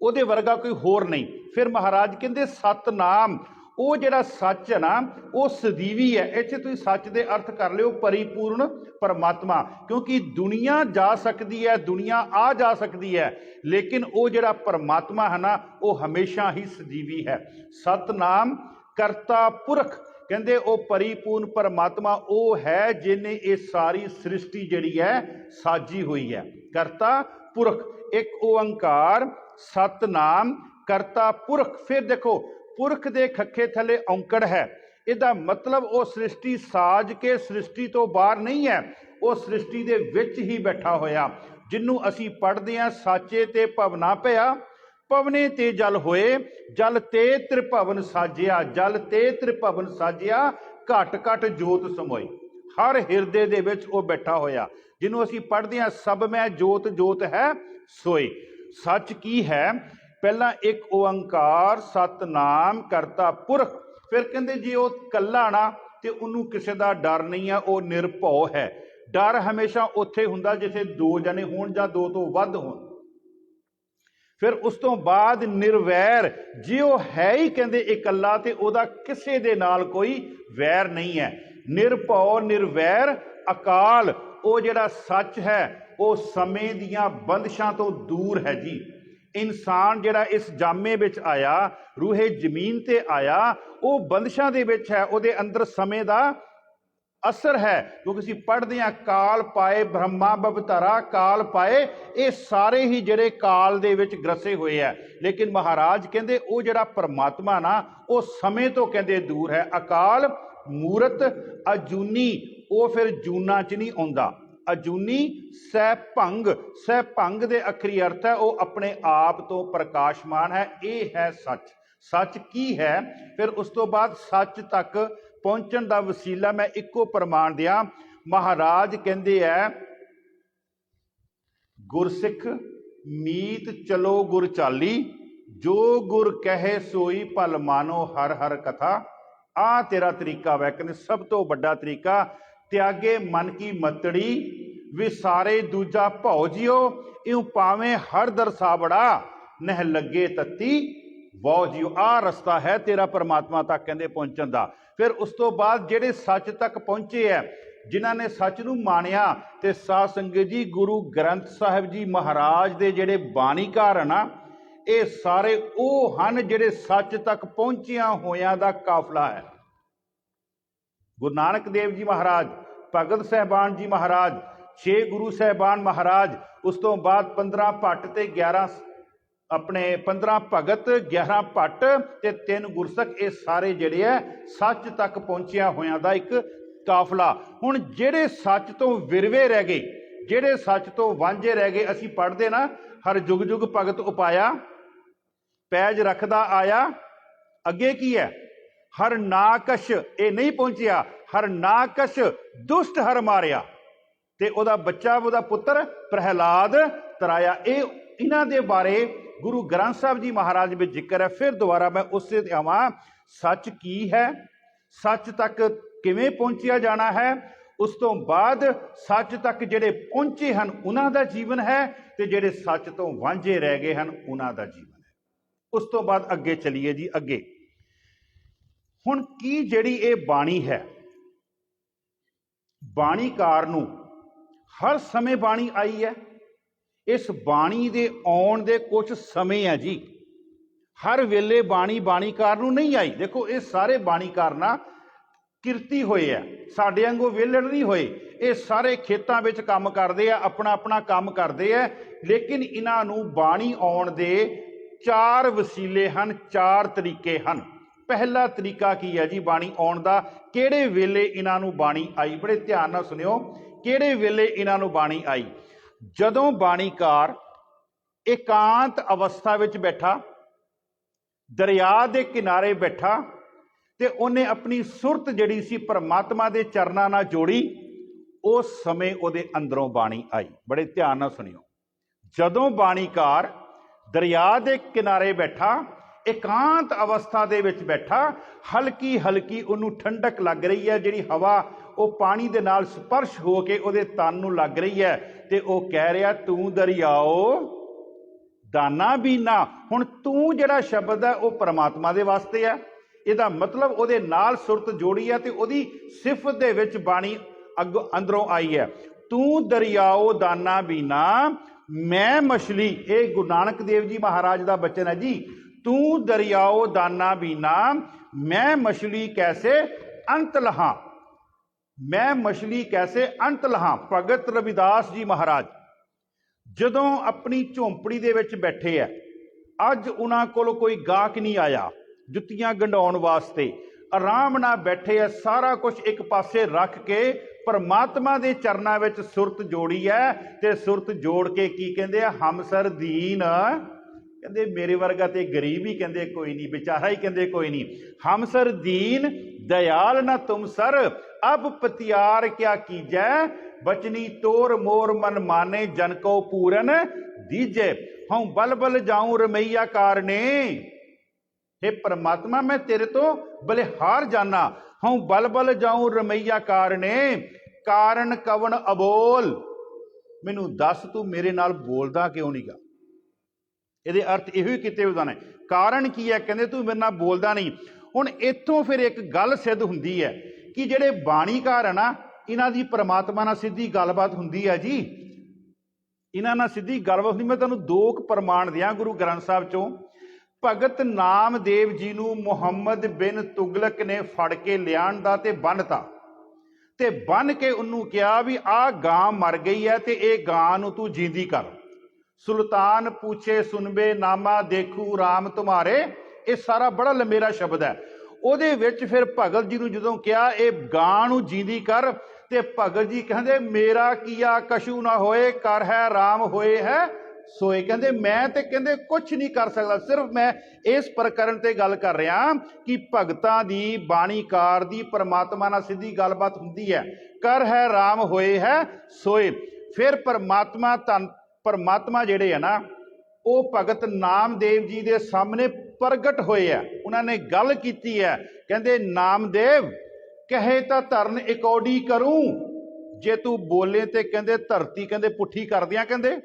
ਉਹਦੇ ਵਰਗਾ ਕੋਈ ਹੋਰ ਨਹੀਂ। ਫਿਰ ਮਹਾਰਾਜ ਕਹਿੰਦੇ, ਸਤਨਾਮ ਉਹ ਜਿਹੜਾ ਸੱਚ ਹੈ ਨਾ, ਉਹ ਸਦੀਵੀ ਹੈ। ਇੱਥੇ ਤੁਸੀਂ ਸੱਚ ਦੇ ਅਰਥ ਕਰ ਲਿਓ, ਪਰਿਪੂਰਨ ਪਰਮਾਤਮਾ। ਕਿਉਂਕਿ ਦੁਨੀਆ ਜਾ ਸਕਦੀ ਹੈ, ਦੁਨੀਆ ਆ ਜਾ ਸਕਦੀ ਹੈ, ਲੇਕਿਨ ਉਹ ਜਿਹੜਾ ਪਰਮਾਤਮਾ ਹੈ ਨਾ, ਉਹ ਹਮੇਸ਼ਾ ਹੀ ਸਦੀਵੀ ਹੈ। ਸਤਨਾਮ ਕਰਤਾ ਪੁਰਖ। ਕਹਿੰਦੇ ਉਹ ਪਰਿਪੂਰਨ ਪਰਮਾਤਮਾ, ਉਹ ਹੈ ਜਿਨੇ ਇਹ ਸਾਰੀ ਸ੍ਰਿਸ਼ਟੀ ਜਿਹੜੀ ਹੈ, ਸਾਜੀ ਹੋਈ ਹੈ। ਕਰਤਾ ਪੁਰਖ। ਇੱਕ ਓੰਕਾਰ, ਸਤਨਾਮ ਕਰਤਾ ਪੁਰਖ। ਫਿਰ ਦੇਖੋ ਪੁਰਖ ਦੇ ਖੱਖੇ ਥੱਲੇ ਔਂਕੜ ਹੈ। ਇਹਦਾ ਮਤਲਬ ਉਹ ਸ੍ਰਿਸ਼ਟੀ ਸਾਜ ਕੇ ਸ੍ਰਿਸ਼ਟੀ ਤੋਂ ਬਾਹਰ ਨਹੀਂ ਹੈ। ਉਹ ਸ੍ਰਿਸ਼ਟੀ ਦੇ ਵਿੱਚ ਹੀ ਬੈਠਾ ਹੋਇਆ। ਜਿਹਨੂੰ ਅਸੀਂ ਪੜ੍ਹਦੇ ਹਾਂ, ਸਾਚੇ ਤੇ ਭਵਨਾ ਪਿਆ ਭਵਨੇ ਤੇ ਜਲ ਹੋਏ, ਜਲ ਤੇ ਤ੍ਰਿਭਵਨ ਸਾਜਿਆ, ਜਲ ਤੇ ਤ੍ਰਿਭਵਨ ਸਾਜਿਆ, ਘਟ ਘਟ ਜੋਤ ਸਮੋਈ ਹਰ ਹਿਰਦੇ ਦੇ ਵਿੱਚ ਉਹ ਬੈਠਾ ਹੋਇਆ। ਜਿਹਨੂੰ ਅਸੀਂ ਪੜ੍ਹਦੇ ਹਾਂ, ਸਭ ਮੈਂ ਜੋਤ ਜੋਤ ਹੈ ਸੋਈ ਸੱਚ ਕੀ ਹੈ? ਪਹਿਲਾਂ ਇੱਕ ਓੰਕਾਰ ਸਤਨਾਮ ਕਰਤਾ ਪੁਰਖ, ਫਿਰ ਕਹਿੰਦੇ ਜੇ ਉਹ ਕੱਲਾ ਨਾ ਤੇ ਉਹਨੂੰ ਕਿਸੇ ਦਾ ਡਰ ਨਹੀਂ ਆ, ਉਹ ਨਿਰਭਉ ਹੈ। ਡਰ ਹਮੇਸ਼ਾ ਉੱਥੇ ਹੁੰਦਾ ਜਿੱਥੇ ਦੋ ਜਣੇ ਹੋਣ ਜਾਂ ਦੋ ਤੋਂ ਵੱਧ ਹੋਣ। ਫਿਰ ਉਸ ਤੋਂ ਬਾਅਦ ਨਿਰਵੈਰ, ਜੇ ਉਹ ਹੈ ਹੀ ਕਹਿੰਦੇ ਇਕੱਲਾ ਤੇ ਉਹਦਾ ਕਿਸੇ ਦੇ ਨਾਲ ਕੋਈ ਵੈਰ ਨਹੀਂ ਹੈ। ਨਿਰਭਉ, ਨਿਰਵੈਰ, ਅਕਾਲ, ਉਹ ਜਿਹੜਾ ਸੱਚ ਹੈ, ਉਹ ਸਮੇਂ ਦੀਆਂ ਬੰਦਸ਼ਾਂ ਤੋਂ ਦੂਰ ਹੈ ਜੀ। ਇਨਸਾਨ ਜਿਹੜਾ ਇਸ ਜਾਮੇ ਵਿੱਚ ਆਇਆ, ਰੂਹੇ ਜ਼ਮੀਨ ਤੇ ਆਇਆ, ਉਹ ਬੰਦਸ਼ਾਂ ਦੇ ਵਿੱਚ ਹੈ, ਉਹਦੇ ਅੰਦਰ ਸਮੇਂ ਦਾ ਅਸਰ ਹੈ। ਕਿਉਂਕਿ ਅਸੀਂ ਪੜ੍ਹਦੇ ਹਾਂ, ਕਾਲ ਪਾਏ, ਬ੍ਰਹਮਾ ਬਵਤਰਾ, ਕਾਲ ਪਾਏ, ਇਹ ਸਾਰੇ ਹੀ ਜਿਹੜੇ ਕਾਲ ਦੇ ਵਿੱਚ ਗ੍ਰਸੇ ਹੋਏ ਆ ਲੇਕਿਨ ਮਹਾਰਾਜ ਕਹਿੰਦੇ, ਉਹ ਜਿਹੜਾ ਪਰਮਾਤਮਾ ਨਾ, ਉਹ ਸਮੇਂ ਤੋਂ ਕਹਿੰਦੇ ਦੂਰ ਹੈ। ਅਕਾਲ, ਮੂਰਤ, ਅਜੂਨੀ, ਉਹ ਫਿਰ ਜੂਨਾ ਚ ਨਹੀਂ ਆਉਂਦਾ। ਅਜੂਨੀ ਸਹਿ ਭੰਗ ਸਹਿ ਭੰਗ ਦੇ ਅਖਰੀ ਅਰਥ ਹੈ ਉਹ ਆਪਣੇ ਆਪ ਤੋਂ ਪ੍ਰਕਾਸ਼ਮਾਨ ਹੈ, ਇਹ ਹੈ ਸੱਚ। ਸੱਚ ਕੀ ਹੈ? ਫਿਰ ਉਸ ਤੋਂ ਬਾਅਦ ਸੱਚ ਤੱਕ ਪਹੁੰਚਣ ਦਾ ਵਸੀਲਾ ਮੈਂ ਇੱਕੋ ਪ੍ਰਮਾਣ ਦਿਆਂ। ਮਹਾਰਾਜ ਕਹਿੰਦੇ ਐ, ਗੁਰਸਿੱਖ, ਮੀਤ ਚਲੋ ਗੁਰ ਚਾਲੀ, ਜੋ ਗੁਰ ਕਹੇ ਸੋਈ ਭਲ ਮਾਨੋ ਹਰ ਹਰ ਕਥਾ। ਆ ਤੇਰਾ ਤਰੀਕਾ ਵੈ ਕਹਿੰਦੇ ਸਭ ਤੋਂ ਵੱਡਾ ਤਰੀਕਾ। ਤਿਆਗੇ ਮਨ ਕੀ ਮਤੜੀ ਵਿਸਾਰੇ ਦੂਜਾ ਭਉ ਜਿਓ ਇਉ ਪਾਵੇਂ ਹਰ ਦਰਸਾਵੜਾ ਨਹਿ ਲੱਗੇ ਤਤੀ ਵਾਹ ਜਿਉ। ਆ ਰਸਤਾ ਹੈ ਤੇਰਾ ਪਰਮਾਤਮਾ ਤੱਕ ਕਹਿੰਦੇ ਪਹੁੰਚਣ ਦਾ। ਫਿਰ ਉਸ ਤੋਂ ਬਾਅਦ ਜਿਹੜੇ ਸੱਚ ਤੱਕ ਪਹੁੰਚੇ ਐ, ਜਿਨ੍ਹਾਂ ਨੇ ਸੱਚ ਨੂੰ ਮਾਣਿਆ, ਤੇ ਸਾਧ ਸੰਗਤ ਜੀ, ਗੁਰੂ ਗ੍ਰੰਥ ਸਾਹਿਬ ਜੀ ਮਹਾਰਾਜ ਦੇ ਜਿਹੜੇ ਬਾਣੀਕਾਰ ਹਨ ਨਾ, ਇਹ ਸਾਰੇ ਉਹ ਹਨ ਜਿਹੜੇ ਸੱਚ ਤੱਕ ਪਹੁੰਚਿਆ ਹੋਇਆਂ ਦਾ ਕਾਫਲਾ ਹੈ। ਗੁਰੂ ਨਾਨਕ ਦੇਵ ਜੀ ਮਹਾਰਾਜ ਭਗਤ ਸਹਿਬਾਨ ਜੀ ਮਹਾਰਾਜ, ਛੇ ਗੁਰੂ ਸਹਿਬਾਨ ਮਹਾਰਾਜ, ਉਸ ਤੋਂ ਬਾਅਦ 15 ਭੱਟ ਤੇ 11 ਆਪਣੇ 15 ਭਗਤ 11 ਭੱਟ ਤੇ ਤਿੰਨ ਗੁਰਸਖ, ਇਹ ਸਾਰੇ ਜਿਹੜੇ ਐ, ਸੱਚ ਤੱਕ ਪਹੁੰਚਿਆ ਹੋਇਆਂ ਦਾ ਇੱਕ ਕਾਫਲਾ। ਹੁਣ ਜਿਹੜੇ ਸੱਚ ਤੋਂ ਵਿਰਵੇ ਰਹਿ ਗਏ, ਜਿਹੜੇ ਸੱਚ ਤੋਂ ਵਾਂਝੇ ਰਹਿ ਗਏ, ਅਸੀਂ ਪੜ੍ਹਦੇ ਨਾ, ਹਰ ਜੁਗ ਜੁਗ ਭਗਤ ਉਪਾਇਆ, ਪੈਜ ਰੱਖਦਾ ਆਇਆ, ਅੱਗੇ ਕੀ ਹੈ ਹਰ ਨਾਕਸ਼ ਇਹ ਨਹੀਂ ਪਹੁੰਚਿਆ ਹਰ ਨਾਕਸ਼ ਦੁਸ਼ਟ ਹਰ ਮਾਰਿਆ। ਤੇ ਉਹਦਾ ਬੱਚਾ, ਉਹਦਾ ਪੁੱਤਰ ਪ੍ਰਹਿਲਾਦ ਤਰਾਇਆ। ਇਹ ਇਹਨਾਂ ਦੇ ਬਾਰੇ ਗੁਰੂ ਗ੍ਰੰਥ ਸਾਹਿਬ ਜੀ ਮਹਾਰਾਜ ਵਿੱਚ ਜ਼ਿਕਰ ਹੈ। ਫਿਰ ਦੁਬਾਰਾ ਮੈਂ ਉਸੇ ਤੇ ਆਵਾਂ। ਸੱਚ ਕੀ ਹੈ? ਸੱਚ ਤੱਕ ਕਿਵੇਂ ਪਹੁੰਚਿਆ ਜਾਣਾ ਹੈ? ਉਸ ਤੋਂ ਬਾਅਦ ਸੱਚ ਤੱਕ ਜਿਹੜੇ ਪਹੁੰਚੇ ਹਨ, ਉਹਨਾਂ ਦਾ ਜੀਵਨ ਹੈ ਤੇ ਜਿਹੜੇ ਸੱਚ ਤੋਂ ਵਾਂਝੇ ਰਹਿ ਗਏ ਹਨ, ਉਹਨਾਂ ਦਾ ਜੀਵਨ ਹੈ। ਉਸ ਤੋਂ ਬਾਅਦ ਅੱਗੇ ਚਲੀਏ ਜੀ ਅੱਗੇ। ਹੁਣ ਕੀ ਜਿਹੜੀ ਇਹ ਬਾਣੀ ਹੈ ਬਾਣੀਕਾਰ ਨੂੰ ਹਰ ਸਮੇਂ ਬਾਣੀ ਆਈ ਹੈ। ਇਸ ਬਾਣੀ ਦੇ ਆਉਣ ਦੇ ਕੁਝ ਸਮੇਂ ਹੈ ਜੀ। ਹਰ ਵੇਲੇ ਬਾਣੀ ਬਾਣੀਕਾਰ ਨੂੰ ਨਹੀਂ ਆਈ। ਦੇਖੋ, ਇਹ ਸਾਰੇ ਬਾਣੀਕਾਰ ਨਾ ਕਿਰਤੀ ਹੋਏ ਆ। ਸਾਡੇ ਵਾਂਗੂ ਵਿਹਲੜ ਨਹੀਂ ਹੋਏ। ਇਹ ਸਾਰੇ ਖੇਤਾਂ ਵਿੱਚ ਕੰਮ ਕਰਦੇ ਆ ਆਪਣਾ ਆਪਣਾ ਕੰਮ ਕਰਦੇ ਆ। ਲੇਕਿਨ ਇਹਨਾਂ ਨੂੰ ਬਾਣੀ ਆਉਣ ਦੇ ਚਾਰ ਵਸੀਲੇ ਹਨ, ਚਾਰ ਤਰੀਕੇ ਹਨ। ਪਹਿਲਾ ਤਰੀਕਾ ਕੀ ਹੈ ਜੀ ਬਾਣੀ ਆਉਣ ਦਾ? ਕਿਹੜੇ ਵੇਲੇ ਇਹਨਾਂ ਨੂੰ ਬਾਣੀ ਆਈ? ਬੜੇ ਧਿਆਨ ਨਾਲ ਸੁਣਿਓ। ਕਿਹੜੇ ਵੇਲੇ ਇਹਨਾਂ ਨੂੰ ਬਾਣੀ ਆਈ? ਜਦੋਂ ਬਾਣੀਕਾਰ ਇਕਾਂਤ ਅਵਸਥਾ ਵਿੱਚ ਬੈਠਾ, ਦਰਿਆ ਦੇ ਕਿਨਾਰੇ ਬੈਠਾ ਤੇ ਉਹਨੇ ਆਪਣੀ ਸੁਰਤ ਜਿਹੜੀ ਸੀ ਪਰਮਾਤਮਾ ਦੇ ਚਰਨਾਂ ਨਾਲ ਜੋੜੀ, ਉਸ ਸਮੇਂ ਉਹਦੇ ਅੰਦਰੋਂ ਬਾਣੀ ਆਈ। ਬੜੇ ਧਿਆਨ ਨਾਲ ਸੁਣਿਓ। ਜਦੋਂ ਬਾਣੀਕਾਰ ਦਰਿਆ ਦੇ ਕਿਨਾਰੇ ਬੈਠਾ ਇਕਾਂਤ ਅਵਸਥਾ ਦੇ ਵਿੱਚ ਬੈਠਾ ਹਲਕੀ ਹਲਕੀ ਉਹਨੂੰ ਠੰਡਕ ਲੱਗ ਰਹੀ ਹੈ, ਜਿਹੜੀ ਹਵਾ ਉਹ ਪਾਣੀ ਦੇ ਨਾਲ ਸਪਰਸ਼ ਹੋ ਕੇ ਉਹਦੇ ਤਨ ਨੂੰ ਲੱਗ ਰਹੀ ਹੈ ਤੇ ਉਹ ਕਹਿ ਰਿਹਾ, ਤੂੰ ਦਰਿਆਓ, ਦਾਨਾ ਬੀਨਾ ਹੁਣ ਤੂੰ ਜਿਹੜਾ ਸ਼ਬਦ ਹੈ, ਉਹ ਪਰਮਾਤਮਾ ਦੇ ਵਾਸਤੇ ਹੈ। ਇਹਦਾ ਮਤਲਬ ਉਹਦੇ ਨਾਲ ਸੁਰਤ ਜੋੜੀ ਹੈ ਤੇ ਉਹਦੀ ਸਿਫਤ ਦੇ ਵਿੱਚ ਬਾਣੀ ਅੱਗੋਂ ਅੰਦਰੋਂ ਆਈ ਹੈ। ਤੂੰ ਦਰਿਆਓ, ਦਾਨਾ ਬੀਨਾ ਮੈਂ ਮਛਲੀ, ਇਹ ਗੁਰੂ ਨਾਨਕ ਦੇਵ ਜੀ ਮਹਾਰਾਜ ਦਾ ਬਚਨ ਹੈ ਜੀ। ਤੂੰ ਦਰਿਆਓ ਦਾਨਾ ਬੀਨਾ, ਮੈਂ ਮਛਲੀ ਕੈਸੇ ਅੰਤ ਲਹਾ? ਮੈਂ ਮਛਲੀ ਕੈਸੇ ਅੰਤ ਲਹਾ? ਭਗਤ ਰਵਿਦਾਸ ਜੀ ਮਹਾਰਾਜ, ਜਦੋਂ ਆਪਣੀ ਝੌਂਪੜੀ ਦੇ ਵਿੱਚ ਬੈਠੇ ਆ ਅੱਜ ਉਹਨਾਂ ਕੋਲ ਕੋਈ ਗਾਹਕ ਨਹੀਂ ਆਇਆ ਜੁੱਤੀਆਂ ਗੰਢਾਉਣ ਵਾਸਤੇ। ਆਰਾਮ ਨਾਲ ਬੈਠੇ ਆ ਸਾਰਾ ਕੁਝ ਇੱਕ ਪਾਸੇ ਰੱਖ ਕੇ ਪਰਮਾਤਮਾ ਦੇ ਚਰਨਾਂ ਵਿੱਚ ਸੁਰਤ ਜੋੜੀ ਹੈ ਤੇ ਸੁਰਤ ਜੋੜ ਕੇ ਕੀ ਕਹਿੰਦੇ ਆ? ਹਮਸਰ ਦੀਨ। ਕਹਿੰਦੇ ਮੇਰੇ ਵਰਗਾ ਤੇ ਗਰੀਬ ਹੀ ਕਹਿੰਦੇ ਕੋਈ ਨਹੀਂ ਵਿਚਾਰਾ ਹੀ ਕਹਿੰਦੇ ਕੋਈ ਨਹੀਂ ਹਮਸਰ ਦੀਨ ਦਇਆਲ ਨਾ ਤੁਮ ਸਰ ਅਬ ਪਤਿਆਰ ਕਿਆ ਕੀਜੈ ਬਚਨੀ ਤੋਰ ਮੋਰ ਮਨ ਮਾਨੇ ਜਨ ਕੋ ਪੂਰਨ ਦੀਜੈ ਹਉ ਬਲ ਬਲ ਜਾਉ ਰਮਈਆ ਕਾਰਨੇ हे परमात्मा मैं तेरे तो बलिहार जाना हूं बल बल जाऊं रमैया कारने ਕਾਰਨ ਕਵਣ ਅਬੋਲ ਮੈਨੂੰ ਦੱਸ ਤੂੰ ਮੇਰੇ ਨਾਲ ਬੋਲਦਾ ਕਿਉਂ ਨਹੀਂਗਾ ਇਹਦੇ ਅਰਥ ਇਹੋ ਹੀ ਕੀਤੇ ਉਹਦਾ ਨੇ ਕਾਰਨ ਕੀ ਹੈ? ਕਹਿੰਦੇ ਤੂੰ ਮੇਰੇ ਨਾਲ ਬੋਲਦਾ ਨਹੀਂ। ਹੁਣ ਇੱਥੋਂ ਫਿਰ ਇੱਕ ਗੱਲ ਸਿੱਧ ਹੁੰਦੀ ਹੈ ਕਿ ਜਿਹੜੇ ਬਾਣੀਕਾਰ ਹੈ ਨਾ, ਇਹਨਾਂ ਦੀ ਪ੍ਰਮਾਤਮਾ ਨਾਲ ਸਿੱਧੀ ਗੱਲਬਾਤ ਹੁੰਦੀ ਹੈ ਜੀ। ਇਹਨਾਂ ਨਾਲ ਸਿੱਧੀ ਗੱਲਬਾਤ ਹੁੰਦੀ। ਮੈਂ ਤੁਹਾਨੂੰ ਦੋ ਕੁ ਪ੍ਰਮਾਣ ਦਿਆਂ ਗੁਰੂ ਗ੍ਰੰਥ ਸਾਹਿਬ ਚੋਂ। ਭਗਤ ਨਾਮਦੇਵ ਜੀ ਨੂੰ ਮੁਹੰਮਦ ਬਿਨ ਤੁਗਲਕ ਨੇ ਫੜ ਕੇ ਲਿਆਣ ਦਾ ਤੇ ਬੰਨਤਾ। ਤੇ ਬੰਨ ਕੇ ਉਹਨੂੰ ਕਿਹਾ ਵੀ ਆਹ ਗਾਂ ਮਰ ਗਈ ਹੈ ਤੇ ਇਹ ਗਾਂ ਨੂੰ ਤੂੰ ਜਿੰਦੀ ਕਰ। ਸੁਲਤਾਨ ਪੁੱਛੇ ਸੁਨਬੇ ਨਾਮਾ ਦੇਖੂ RAM ਤੁਮਾਰੇ, ਇਹ ਸਾਰਾ ਬੜਾ ਲੰਮੇਰਾ ਸ਼ਬਦ ਹੈ। ਉਹਦੇ ਵਿੱਚ ਫਿਰ ਭਗਤ ਜੀ ਨੂੰ ਜਦੋਂ ਕਿਹਾ, ਇਹ ਗਾਂ ਨੂੰ ਜਿੰਦੀ ਕਰ, ਤੇ ਭਗਤ ਜੀ ਕਹਿੰਦੇ, ਮੇਰਾ ਕੀਆ ਕਸ਼ੂ ਨਾ ਹੋਏ, ਕਰ ਹੈ RAM ਹੋਏ ਹੈ ਸੋਏ। ਕਹਿੰਦੇ, ਮੈਂ ਤੇ ਕਹਿੰਦੇ ਕੁਝ ਨਹੀਂ ਕਰ ਸਕਦਾ, ਸਿਰਫ ਮੈਂ ਇਸ ਪ੍ਰਕਰਨ ਤੇ ਗੱਲ ਕਰ ਰਿਹਾ ਕਿ ਭਗਤਾਂ ਦੀ ਬਾਣੀਕਾਰ ਦੀ ਪਰਮਾਤਮਾ ਨਾਲ ਸਿੱਧੀ ਗੱਲਬਾਤ ਹੁੰਦੀ ਹੈ। ਕਰ ਹੈ RAM ਹੋਏ ਹੈ ਸੋਏ। ਫਿਰ ਪਰਮਾਤਮਾ ਤਨ ਪਰਮਾਤਮਾ ਜਿਹੜੇ ਆ ਨਾ, ਉਹ ਭਗਤ ਨਾਮਦੇਵ ਜੀ ਦੇ ਸਾਹਮਣੇ ਪ੍ਰਗਟ ਹੋਏ ਆ। ਉਹਨਾਂ ਨੇ ਗੱਲ ਕੀਤੀ ਹੈ ਕਹਿੰਦੇ, ਨਾਮਦੇਵ, ਕਹੇ ਤਾਂ ਧਰਨ ਇਕੌਡੀ ਕਰੂੰ। ਜੇ ਤੂੰ ਬੋਲੇ ਤੇ ਕਹਿੰਦੇ ਧਰਤੀ ਕਹਿੰਦੇ ਪੁੱਠੀ ਕਰਦਿਆਂ ਕਹਿੰਦੇ,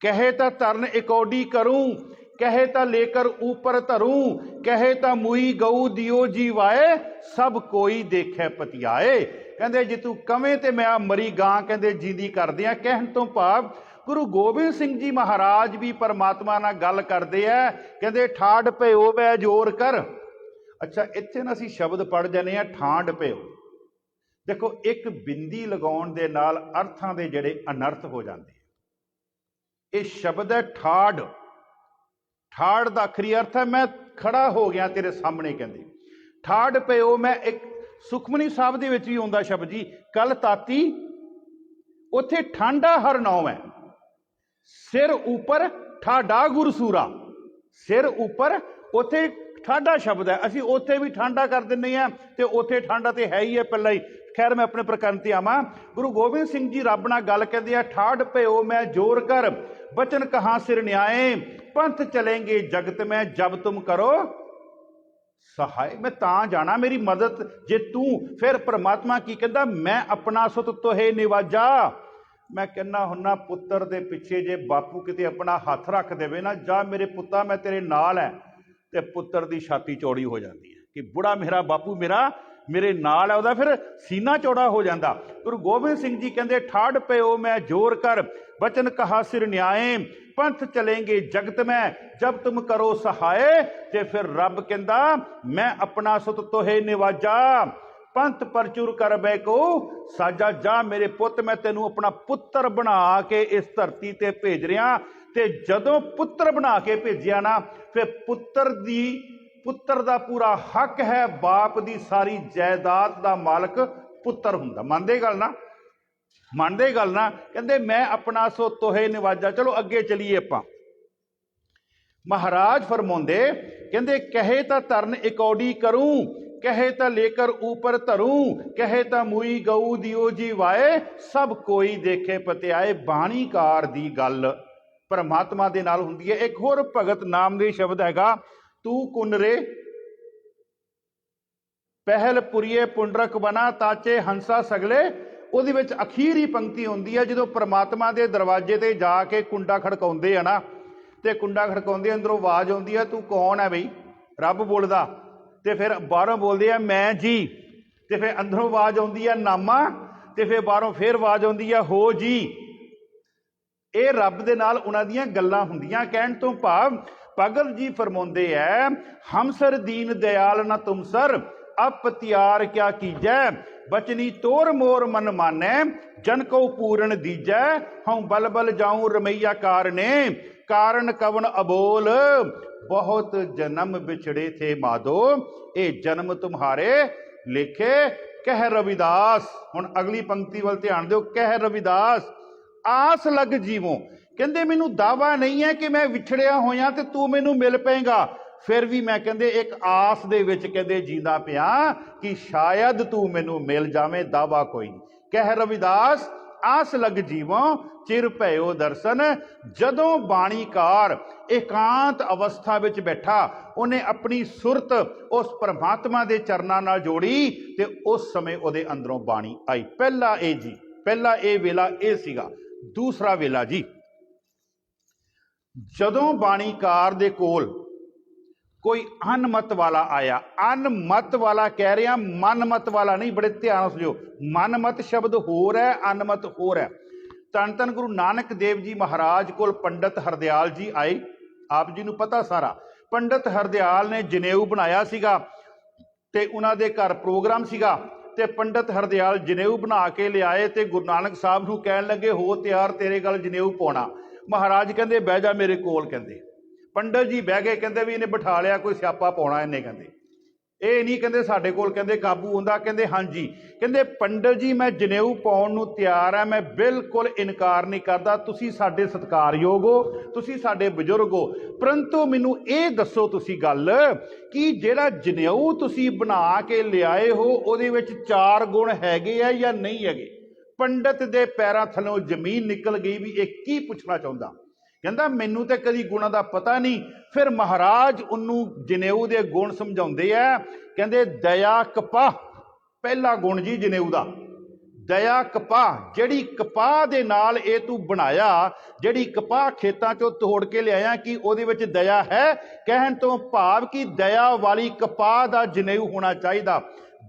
ਕਹੇ ਤਾਂ ਧਰਨ ਇਕੌਡੀ ਕਰੂੰ। ਕਹੇ ਤਾਂ ਲੇਕਰ ਉਪਰ ਧਰੂ। ਕਹੇ ਤਾਂ ਮੁਈ ਗਊ ਦਿਓ ਜੀਵਾਏ ਸਭ ਕੋਈ ਦੇਖੇ ਪਤਿਆਏ। ਕਹਿੰਦੇ ਜੇ ਤੂੰ ਕਵੇਂ ਤੇ ਮੈਂ ਮਰੀ ਗਾਂ, ਕਹਿੰਦੇ ਜਿੰਦੀ ਕਰਦਿਆਂ ਕਹਿਣ ਤੋਂ ਭਾਵ ਗੁਰੂ ਗੋਬਿੰਦ ਸਿੰਘ ਜੀ ਮਹਾਰਾਜ ਵੀ ਪਰਮਾਤਮਾ ਨਾਲ ਗੱਲ ਕਰਦੇ ਆ, ਕਹਿੰਦੇ ਠਾੜ ਭਇਓ ਬੈ ਜੋਰ ਕਰ। ਅੱਛਾ, ਇੱਥੇ ਨਾ ਅਸੀਂ ਸ਼ਬਦ ਪੜ ਜਾਂਦੇ ਆ ਠਾਂਡ ਭਇਓ। ਦੇਖੋ, ਇੱਕ ਬਿੰਦੀ ਲਗਾਉਣ ਦੇ ਨਾਲ ਅਰਥਾਂ ਦੇ ਜਿਹੜੇ ਅਨਰਥ ਹੋ ਜਾਂਦੇ ਇਹ ਸ਼ਬਦ ਹੈ ਠਾੜ ਠਾੜ ਦਾ ਅਖਰੀ ਅਰਥ ਹੈ, ਮੈਂ ਖੜਾ ਹੋ ਗਿਆ ਤੇਰੇ ਸਾਹਮਣੇ, ਕਹਿੰਦੇ। ਠਾੜ ਪਿਓ ਮੈਂ ਇੱਕ ਸੁਖਮਨੀ ਸਾਹਿਬ ਦੇ ਵਿੱਚ ਵੀ ਆਉਂਦਾ ਸ਼ਬਦ ਜੀ, ਕਲ ਤਾਤੀ, ਉੱਥੇ ਠਾਂਡਾ ਹਰ ਨਾਮ ਹੈ। ਸਿਰ ਉੱਪਰ ਠਾਡਾ ਗੁਰਸੂਰਾ। ਸਿਰ ਉੱਪਰ ਉੱਥੇ ਠਾਡਾ ਸ਼ਬਦ ਹੈ। ਅਸੀਂ ਉੱਥੇ ਵੀ ਠਾਂਡਾ ਕਰ ਦਿੰਨੇ ਆ ਤੇ ਉੱਥੇ ਠਾਂਡਾ ਤੇ ਹੈ ਹੀ ਹੈ ਪਹਿਲਾਂ ਹੀ। ਖੈਰ, ਮੈਂ ਆਪਣੇ ਪ੍ਰਕਰਨ ਤੇ ਆਵਾਂ। ਗੁਰੂ ਗੋਬਿੰਦ ਸਿੰਘ ਜੀ ਰੱਬ ਨਾਲ ਗੱਲ ਕਹਿੰਦੇ ਆ, ਠਾੜ ਭਇਓ, ਮੈਂ ਜੋਰ ਕਰ। ਬਚਨ ਕਹਾਂ ਸਿਰ ਨਿਆਏ? ਪੰਥ ਚਲेंगे ਜਗਤ ਮੈਂ, ਜਬ ਤੁਮ ਕਰੋ ਸਹਾਇ ਮੈਂ ਤਾਂ ਜਾਣਾ, ਮੇਰੀ ਮਦਦ ਜੇ ਤੂੰ, ਫਿਰ ਪ੍ਰਮਾਤਮਾ ਕੀ ਕਹਿੰਦਾ, ਮੈਂ ਆਪਣਾ ਸੁਤ ਤੋਹੇ ਨਿਵਾਜਾ। ਮੈਂ ਕਹਿੰਨਾ ਹੁੰਨਾ, ਪੁੱਤਰ ਦੇ ਪਿੱਛੇ ਜੇ ਬਾਪੂ ਕਿਤੇ ਆਪਣਾ ਹੱਥ ਰੱਖ ਦੇਵੇ ਨਾ, ਜਾ ਮੇਰੇ ਪੁੱਤਾ, ਮੈਂ ਤੇਰੇ ਨਾਲ ਹੈ ਤੇ ਪੁੱਤਰ ਦੀ ਛਾਤੀ ਚੌੜੀ ਹੋ ਜਾਂਦੀ ਹੈ ਕਿ ਬੁੜਾ ਮੇਰਾ, ਬਾਪੂ ਮੇਰਾ, ਮੇਰੇ ਨਾਲ ਹੈ ਉਹਦਾ ਫਿਰ ਸੀਨਾ ਚੌੜਾ ਹੋ ਜਾਂਦਾ। ਗੁਰੂ ਗੋਬਿੰਦ ਸਿੰਘ ਜੀ ਕਹਿੰਦੇ, ਠਾੜ ਪਿਓ, ਮੈਂ ਜੋਰ ਕਰ। ਬਚਨ ਕਹਾ ਸਿਰ ਨਿਆਏ, ਪੰਥ ਚਲेंगे ਜਗਤ ਮੈਂ, ਜਬ ਤੁਮ ਕਰੋ ਸਹਾਏ, ਤੇ ਫਿਰ ਰੱਬ ਕਹਿੰਦਾ, ਮੈਂ ਆਪਣਾ ਸੁਤ ਤੋਹੇ ਨਿਵਾਜਾ। ਪੰਥ ਪਰਚੁਰ ਕਰ ਬੈ ਕੋ, ਸਾਜਾ ਜਾ ਮੇਰੇ ਪੁੱਤ, ਮੈਂ ਤੈਨੂੰ ਆਪਣਾ ਪੁੱਤਰ ਬਣਾ ਕੇ ਇਸ ਧਰਤੀ ਤੇ ਭੇਜ ਰਿਹਾ। ਤੇ ਜਦੋਂ ਪੁੱਤਰ ਬਣਾ ਕੇ ਭੇਜਿਆ ਨਾ, ਫਿਰ ਪੁੱਤਰ ਦੀ, ਪੁੱਤਰ ਦਾ ਪੂਰਾ ਹੱਕ ਹੈ, ਬਾਪ ਦੀ ਸਾਰੀ ਜਾਇਦਾਦ ਦਾ ਮਾਲਕ ਪੁੱਤਰ ਹੁੰਦਾ। ਮੰਨਦੇ ਗੱਲ ਨਾ? ਮੰਨਦੇ ਗੱਲ ਨਾ, ਕਹਿੰਦੇ ਮੈਂ ਆਪਣਾ ਸੋ ਤੋਹੇ ਨਿਵਾਜਾ, ਚਲੋ ਅੱਗੇ ਚਲੀਏ ਆਪਾਂ। ਮਹਾਰਾਜ ਫਰਮਾਉਂਦੇ, ਕਹਿੰਦੇ ਕਹੇ ਤਾਂ ਧਰਨ ਇਕੌਡੀ ਕਰੂੰ, ਕਹੇ ਤਾਂ ਲੇਕਰ ਉਪਰ ਧਰੂੰ, ਕਹੇ ਤਾਂ ਮੂਈ ਗਊ ਦਿਓ ਜੀ ਵਾਏ, ਸਭ ਕੋਈ ਦੇਖੇ ਪਤਿਆਏ ਬਾਣੀਕਾਰ ਦੀ ਗੱਲ। ਪਰਮਾਤਮਾ ਦੇ ਨਾਲ ਹੁੰਦੀ ਹੈ, ਇੱਕ ਹੋਰ ਭਗਤ ਨਾਮ ਦੇ ਸ਼ਬਦ ਹੈਗਾ, ਤੂੰ ਕੁਨਰੇ ਪਹਿਲ ਪੁਰੀਏ ਪੁੰਡਰਕ ਬਣਾ ਤਾਚੇ ਹੰਸਾ ਸਗਲੇ ਉਹਦੇ ਵਿੱਚ ਅਖੀਰੀ ਪੰਕਤੀ ਹੁੰਦੀ ਹੈ, ਜਦੋਂ ਪ੍ਰਮਾਤਮਾ ਦੇ ਦਰਵਾਜ਼ੇ ਤੇ ਜਾ ਕੇ ਕੁੰਡਾ ਖੜਕਾਉਂਦੇ ਆ ਨਾ, ਤੇ ਕੁੰਡਾ ਖੜਕਾਉਂਦੇ ਅੰਦਰੋਂ ਆਵਾਜ਼ ਆਉਂਦੀ ਹੈ, ਤੂੰ ਕੌਣ ਹੈ ਬਈ? ਰੱਬ ਬੋਲਦਾ। ਤੇ ਫਿਰ ਬਾਹਰੋਂ ਬੋਲਦੇ ਆ, ਮੈਂ ਜੀ। ਤੇ ਫਿਰ ਅੰਦਰੋਂ ਆਵਾਜ਼ ਆਉਂਦੀ ਹੈ, ਨਾਮਾ। ਤੇ ਫਿਰ ਬਾਹਰੋਂ ਫਿਰ ਆਵਾਜ਼ ਆਉਂਦੀ ਹੈ, ਹੋ ਜੀ। ਇਹ ਰੱਬ ਦੇ ਨਾਲ ਉਹਨਾਂ ਦੀਆਂ ਗੱਲਾਂ ਹੁੰਦੀਆਂ, ਕਹਿਣ ਤੋਂ ਭਾਵ ਭਗਤ ਜੀ ਫਰਮਾਉਂਦੇ ਐ, ਹਮਸਰ ਦੀਨ ਦਿਆਲ ਨਾ ਤੁਮ ਸਰ ਕਿਆ ਕੀਜੈ? ਬਚਨੀ ਤੋਰ ਮੋਰ ਮਨ ਮਾਨੈ, ਜਨ ਕੋ ਪੂਰਨ ਦੀਜੈ, ਹਉ ਬਲ ਬਲ ਜਾਉ ਰਮਈਆ ਕਾਰਨੇ। ਕਾਰਨ ਕਵਨ ਅਬੋਲ, ਬਹੁਤ ਜਨਮ ਵਿਛੜੇ ਥੇ ਮਾਦੋ, ਇਹ ਜਨਮ ਤੁਮਹਾਰੇ ਲਿਖੇ, ਕਹਿ ਰਵਿਦਾਸ। ਹੁਣ ਅਗਲੀ ਪੰਕਤੀ ਵੱਲ ਧਿਆਨ ਦਿਓ, ਕਹਿ ਰਵਿਦਾਸ, ਆਸ ਲੱਗ ਜੀਵੋ। ਕਹਿੰਦੇ ਮੈਨੂੰ ਦਾਵਾ ਨਹੀਂ ਹੈ ਕਿ ਮੈਂ ਵਿਛੜਿਆ ਹੋਇਆ ਤੇ ਤੂੰ ਮੈਨੂੰ ਮਿਲ ਪਏਗਾ। ਫਿਰ ਵੀ ਮੈਂ ਕਹਿੰਦੇ ਇੱਕ ਆਸ ਦੇ ਵਿੱਚ ਕਹਿੰਦੇ ਜੀਂਦਾ ਪਿਆ ਕਿ ਸ਼ਾਇਦ ਤੂੰ ਮੈਨੂੰ ਮਿਲ ਜਾਵੇਂ, ਦਾਵਾ ਕੋਈ ਨਹੀਂ। ਕਹਿ ਰਵਿਦਾਸ, ਆਸ ਲੱਗ ਜੀਵੋ, ਚਿਰ ਭਇਓ ਦਰਸ਼ਨ। ਜਦੋਂ ਬਾਣੀਕਾਰ ਇਕਾਂਤ ਅਵਸਥਾ ਵਿੱਚ ਬੈਠਾ, ਉਹਨੇ ਆਪਣੀ ਸੁਰਤ ਉਸ ਪਰਮਾਤਮਾ ਦੇ ਚਰਨਾਂ ਨਾਲ ਜੋੜੀ ਤੇ ਉਸ ਸਮੇਂ ਉਹਦੇ ਅੰਦਰੋਂ ਬਾਣੀ ਆਈ। ਪਹਿਲਾ ਇਹ ਜੀ, ਪਹਿਲਾ ਇਹ ਵੇਲਾ ਇਹ ਸੀਗਾ, ਦੂਸਰਾ ਵੇਲਾ ਜੀ। ਜਦੋਂ ਬਾਣੀਕਾਰ ਦੇ ਕੋਲ ਕੋਈ ਅਨਮਤ ਵਾਲਾ ਆਇਆ। ਅਨਮਤ ਵਾਲਾ ਕਹਿ ਰਿਹਾ, ਮਨਮਤ ਵਾਲਾ ਨਹੀਂ, ਬੜੇ ਧਿਆਨ ਨਾਲ ਸੁਣਿਓ। ਮਨਮਤ ਸ਼ਬਦ ਹੋਰ ਹੈ, ਅਨਮਤ ਹੋਰ ਹੈ। ਤਨ ਧੰਨ ਗੁਰੂ ਨਾਨਕ ਦੇਵ ਜੀ ਮਹਾਰਾਜ ਕੋਲ ਪੰਡਤ ਹਰਦਿਆਲ ਜੀ ਆਏ। ਆਪ ਜੀ ਨੂੰ ਪਤਾ ਸਾਰਾ। ਪੰਡਤ ਹਰਦਿਆਲ ਨੇ ਜਨੇਊ ਬਣਾਇਆ ਸੀਗਾ ਤੇ ਉਹਨਾਂ ਦੇ ਘਰ ਪ੍ਰੋਗਰਾਮ ਸੀਗਾ ਤੇ ਪੰਡਤ ਹਰਦਿਆਲ ਜਨੇਊ ਬਣਾ ਕੇ ਲਿਆਏ ਤੇ ਗੁਰੂ ਨਾਨਕ ਸਾਹਿਬ ਨੂੰ ਕਹਿਣ ਲੱਗੇ, ਹੋ ਤਿਆਰ ਤੇਰੇ ਗੱਲ ਜਨੇਊ ਪਾਉਣਾ। ਮਹਾਰਾਜ ਕਹਿੰਦੇ, ਬਹਿ ਜਾ ਮੇਰੇ ਕੋਲ, ਕਹਿੰਦੇ। ਪੰਡਤ ਜੀ ਬਹਿ ਗਏ, ਕਹਿੰਦੇ ਵੀ ਇਹਨੇ ਬਿਠਾ ਲਿਆ, ਕੋਈ ਸਿਆਪਾ ਪਾਉਣਾ ਇਹਨੇ, ਕਹਿੰਦੇ। ਇਹ ਨਹੀਂ ਕਹਿੰਦੇ ਸਾਡੇ ਕੋਲ, ਕਹਿੰਦੇ ਕਾਬੂ ਹੁੰਦਾ, ਕਹਿੰਦੇ ਹਾਂਜੀ। ਕਹਿੰਦੇ ਪੰਡਤ ਜੀ, ਮੈਂ ਜਨੇਊ ਪਾਉਣ ਨੂੰ ਤਿਆਰ ਆ ਮੈਂ ਬਿਲਕੁਲ ਇਨਕਾਰ ਨਹੀਂ ਕਰਦਾ, ਤੁਸੀਂ ਸਾਡੇ ਸਤਿਕਾਰਯੋਗ ਹੋ, ਤੁਸੀਂ ਸਾਡੇ ਬਜ਼ੁਰਗ ਹੋ। ਪਰੰਤੂ ਮੈਨੂੰ ਇਹ ਦੱਸੋ ਤੁਸੀਂ ਗੱਲ, ਕਿ ਜਿਹੜਾ ਜਨੇਊ ਤੁਸੀਂ ਬਣਾ ਕੇ ਲਿਆਏ ਹੋ, ਉਹਦੇ ਵਿੱਚ ਚਾਰ ਗੁਣ ਹੈਗੇ ਆ ਜਾਂ ਨਹੀਂ ਹੈਗੇ? ਪੰਡਤ ਦੇ ਪੈਰਾਂ ਥੱਲੋਂ ਜ਼ਮੀਨ ਨਿਕਲ ਗਈ ਵੀ ਇਹ ਕੀ ਪੁੱਛਣਾ ਚਾਹੁੰਦਾ? ਕਹਿੰਦਾ, ਮੈਨੂੰ ਤੇ ਕਦੀ ਗੁਣਾਂ ਦਾ ਪਤਾ ਨਹੀਂ। ਫਿਰ ਮਹਾਰਾਜ ਉਹਨੂੰ ਜਨੇਊ ਦੇ ਗੁਣ ਸਮਝਾਉਂਦੇ ਆ, ਕਹਿੰਦੇ, ਦਇਆ ਕਪਾਹ, ਪਹਿਲਾ ਗੁਣ ਜੀ ਜਨੇਊ ਦਾ। ਦਇਆ ਕਪਾਹ, ਜਿਹੜੀ ਕਪਾਹ ਦੇ ਨਾਲ ਇਹ ਤੂੰ ਬਣਾਇਆ, ਜਿਹੜੀ ਕਪਾਹ ਖੇਤਾਂ ਚੋਂ ਤੋੜ ਕੇ ਲਿਆਇਆ ਕਿ ਉਹਦੇ ਵਿੱਚ ਦਇਆ ਹੈ, ਕਹਿਣ ਤੋਂ ਭਾਵ ਕਿ ਦਇਆ ਵਾਲੀ ਕਪਾਹ ਦਾ ਜਨੇਊ ਹੋਣਾ ਚਾਹੀਦਾ।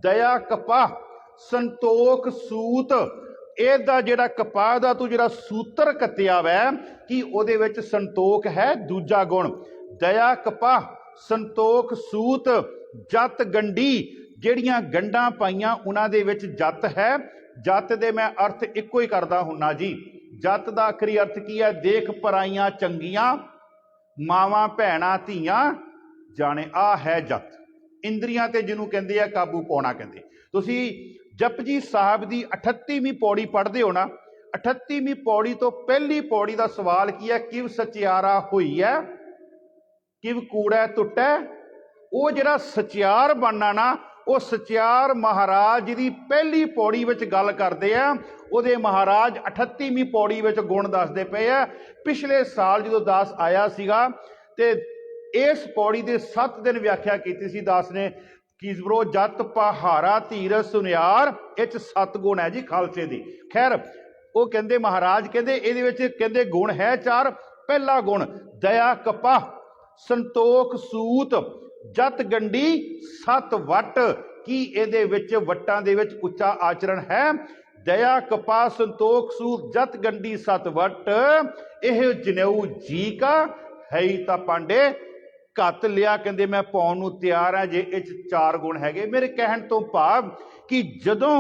ਦਇਆ ਕਪਾਹ, ਸੰਤੋਖ ਸੂਤ ਇਹਦਾ ਜਿਹੜਾ ਕਪਾਹ ਦਾ ਤੂੰ ਜਿਹੜਾ ਸੂਤਰ ਕੱਤਿਆ ਵੈ, ਕਿ ਉਹਦੇ ਵਿੱਚ ਸੰਤੋਖ ਹੈ? ਦੂਜਾ ਗੁਣ, ਦਇਆ ਕਪਾਹ, ਸੰਤੋਖ ਸੂਤ, ਜਤ ਗੰਡੀ ਜਿਹੜੀਆਂ ਗੰਡਾਂ ਪਾਈਆਂ ਉਹਨਾਂ ਦੇ ਵਿੱਚ ਜਤ ਹੈ। ਜਤ ਦੇ ਮੈਂ ਅਰਥ ਇੱਕੋ ਹੀ ਕਰਦਾ ਹੁੰਨਾ ਜੀ। ਜਤ ਦਾ ਆਖਰੀ ਅਰਥ ਕੀ ਹੈ? ਦੇਖ ਪਰਾਈਆਂ ਚੰਗੀਆਂ, ਮਾਵਾਂ ਭੈਣਾਂ ਧੀਆਂ, ਜਾਣੇ ਆ ਹੈ ਜਤ। ਇੰਦਰੀਆਂ ਤੇ ਜਿਹਨੂੰ ਕਹਿੰਦੇ ਆ ਕਾਬੂ ਪਾਉਣਾ ਕਹਿੰਦੇ। ਤੁਸੀਂ ਜਪਜੀ ਸਾਹਿਬ ਦੀ 38ਵੀਂ ਪੌੜੀ ਪੜ੍ਹਦੇ ਹੋ ਨਾ 38ਵੀਂ ਪੌੜੀ ਤੋਂ ਪਹਿਲੀ ਪੌੜੀ ਦਾ ਸਵਾਲ ਕੀ ਹੈ? ਕਿਵ ਸਚਿਆਰਾ ਹੋਈ ਹੈ? ਕਿਵ ਕੂੜਾ ਟੁੱਟੈ ਉਹ ਜਿਹੜਾ ਸਚਿਆਰ ਬਣਨਾ ਨਾ, ਉਹ ਸਚਿਆਰ ਮਹਾਰਾਜ ਦੀ ਪਹਿਲੀ ਪੌੜੀ ਵਿੱਚ ਗੱਲ ਕਰਦੇ ਆ। ਉਹਦੇ ਮਹਾਰਾਜ 38ਵੀਂ ਪੌੜੀ ਵਿੱਚ ਗੁਣ ਦੱਸਦੇ ਪਏ ਆ। ਪਿਛਲੇ ਸਾਲ ਜਦੋਂ ਦਾਸ ਆਇਆ ਸੀਗਾ, ਤੇ ਇਸ ਪੌੜੀ ਦੇ 7 ਦਿਨ ਵਿਆਖਿਆ ਕੀਤੀ ਸੀ ਦਾਸ ਨੇ। ਕੀਸਬਰੋ ਜਤ ਪਹਾਰਾ ਧੀਰ ਸੁਨਿਆਰ, ਇਹ ਚ ਸੱਤ ਗੁਣ ਹੈ ਜੀ ਖਾਲਸੇ ਦੀ। ਖੈਰ, ਉਹ ਕਹਿੰਦੇ ਮਹਾਰਾਜ, ਕਹਿੰਦੇ ਇਹਦੇ ਵਿੱਚ ਕਹਿੰਦੇ ਗੁਣ ਹੈ ਚਾਰ। ਪਹਿਲਾ ਗੁਣ, ਦਇਆ, ਕਪਾਹ, ਸੰਤੋਖ, ਸੂਤ ਜਤ ਗੰਡੀ ਸਤ ਵਟ। ਕੀ ਇਹਦੇ ਵਿੱਚ ਵਟਾਂ ਦੇ ਵਿੱਚ ਉੱਚਾ ਆਚਰਣ ਹੈ? ਦਇਆ ਕਪਾ ਸੰਤੋਖ, ਸੂਤ ਜਤ ਗੰਡੀ ਸਤ ਵਟ। ਇਹ ਜਨੇਊ ਜੀ ਕਾ ਹੈ ਤਾਂ ਪਾਂਡੇ। ਘੱਤ ਲਿਆ, ਕਹਿੰਦੇ ਮੈਂ ਪਾਉਣ ਨੂੰ ਤਿਆਰ ਹਾਂ, ਜੇ ਇਹ 'ਚ ਚਾਰ ਗੁਣ ਹੈਗੇ। ਮੇਰੇ ਕਹਿਣ ਤੋਂ ਭਾਵ ਕਿ ਜਦੋਂ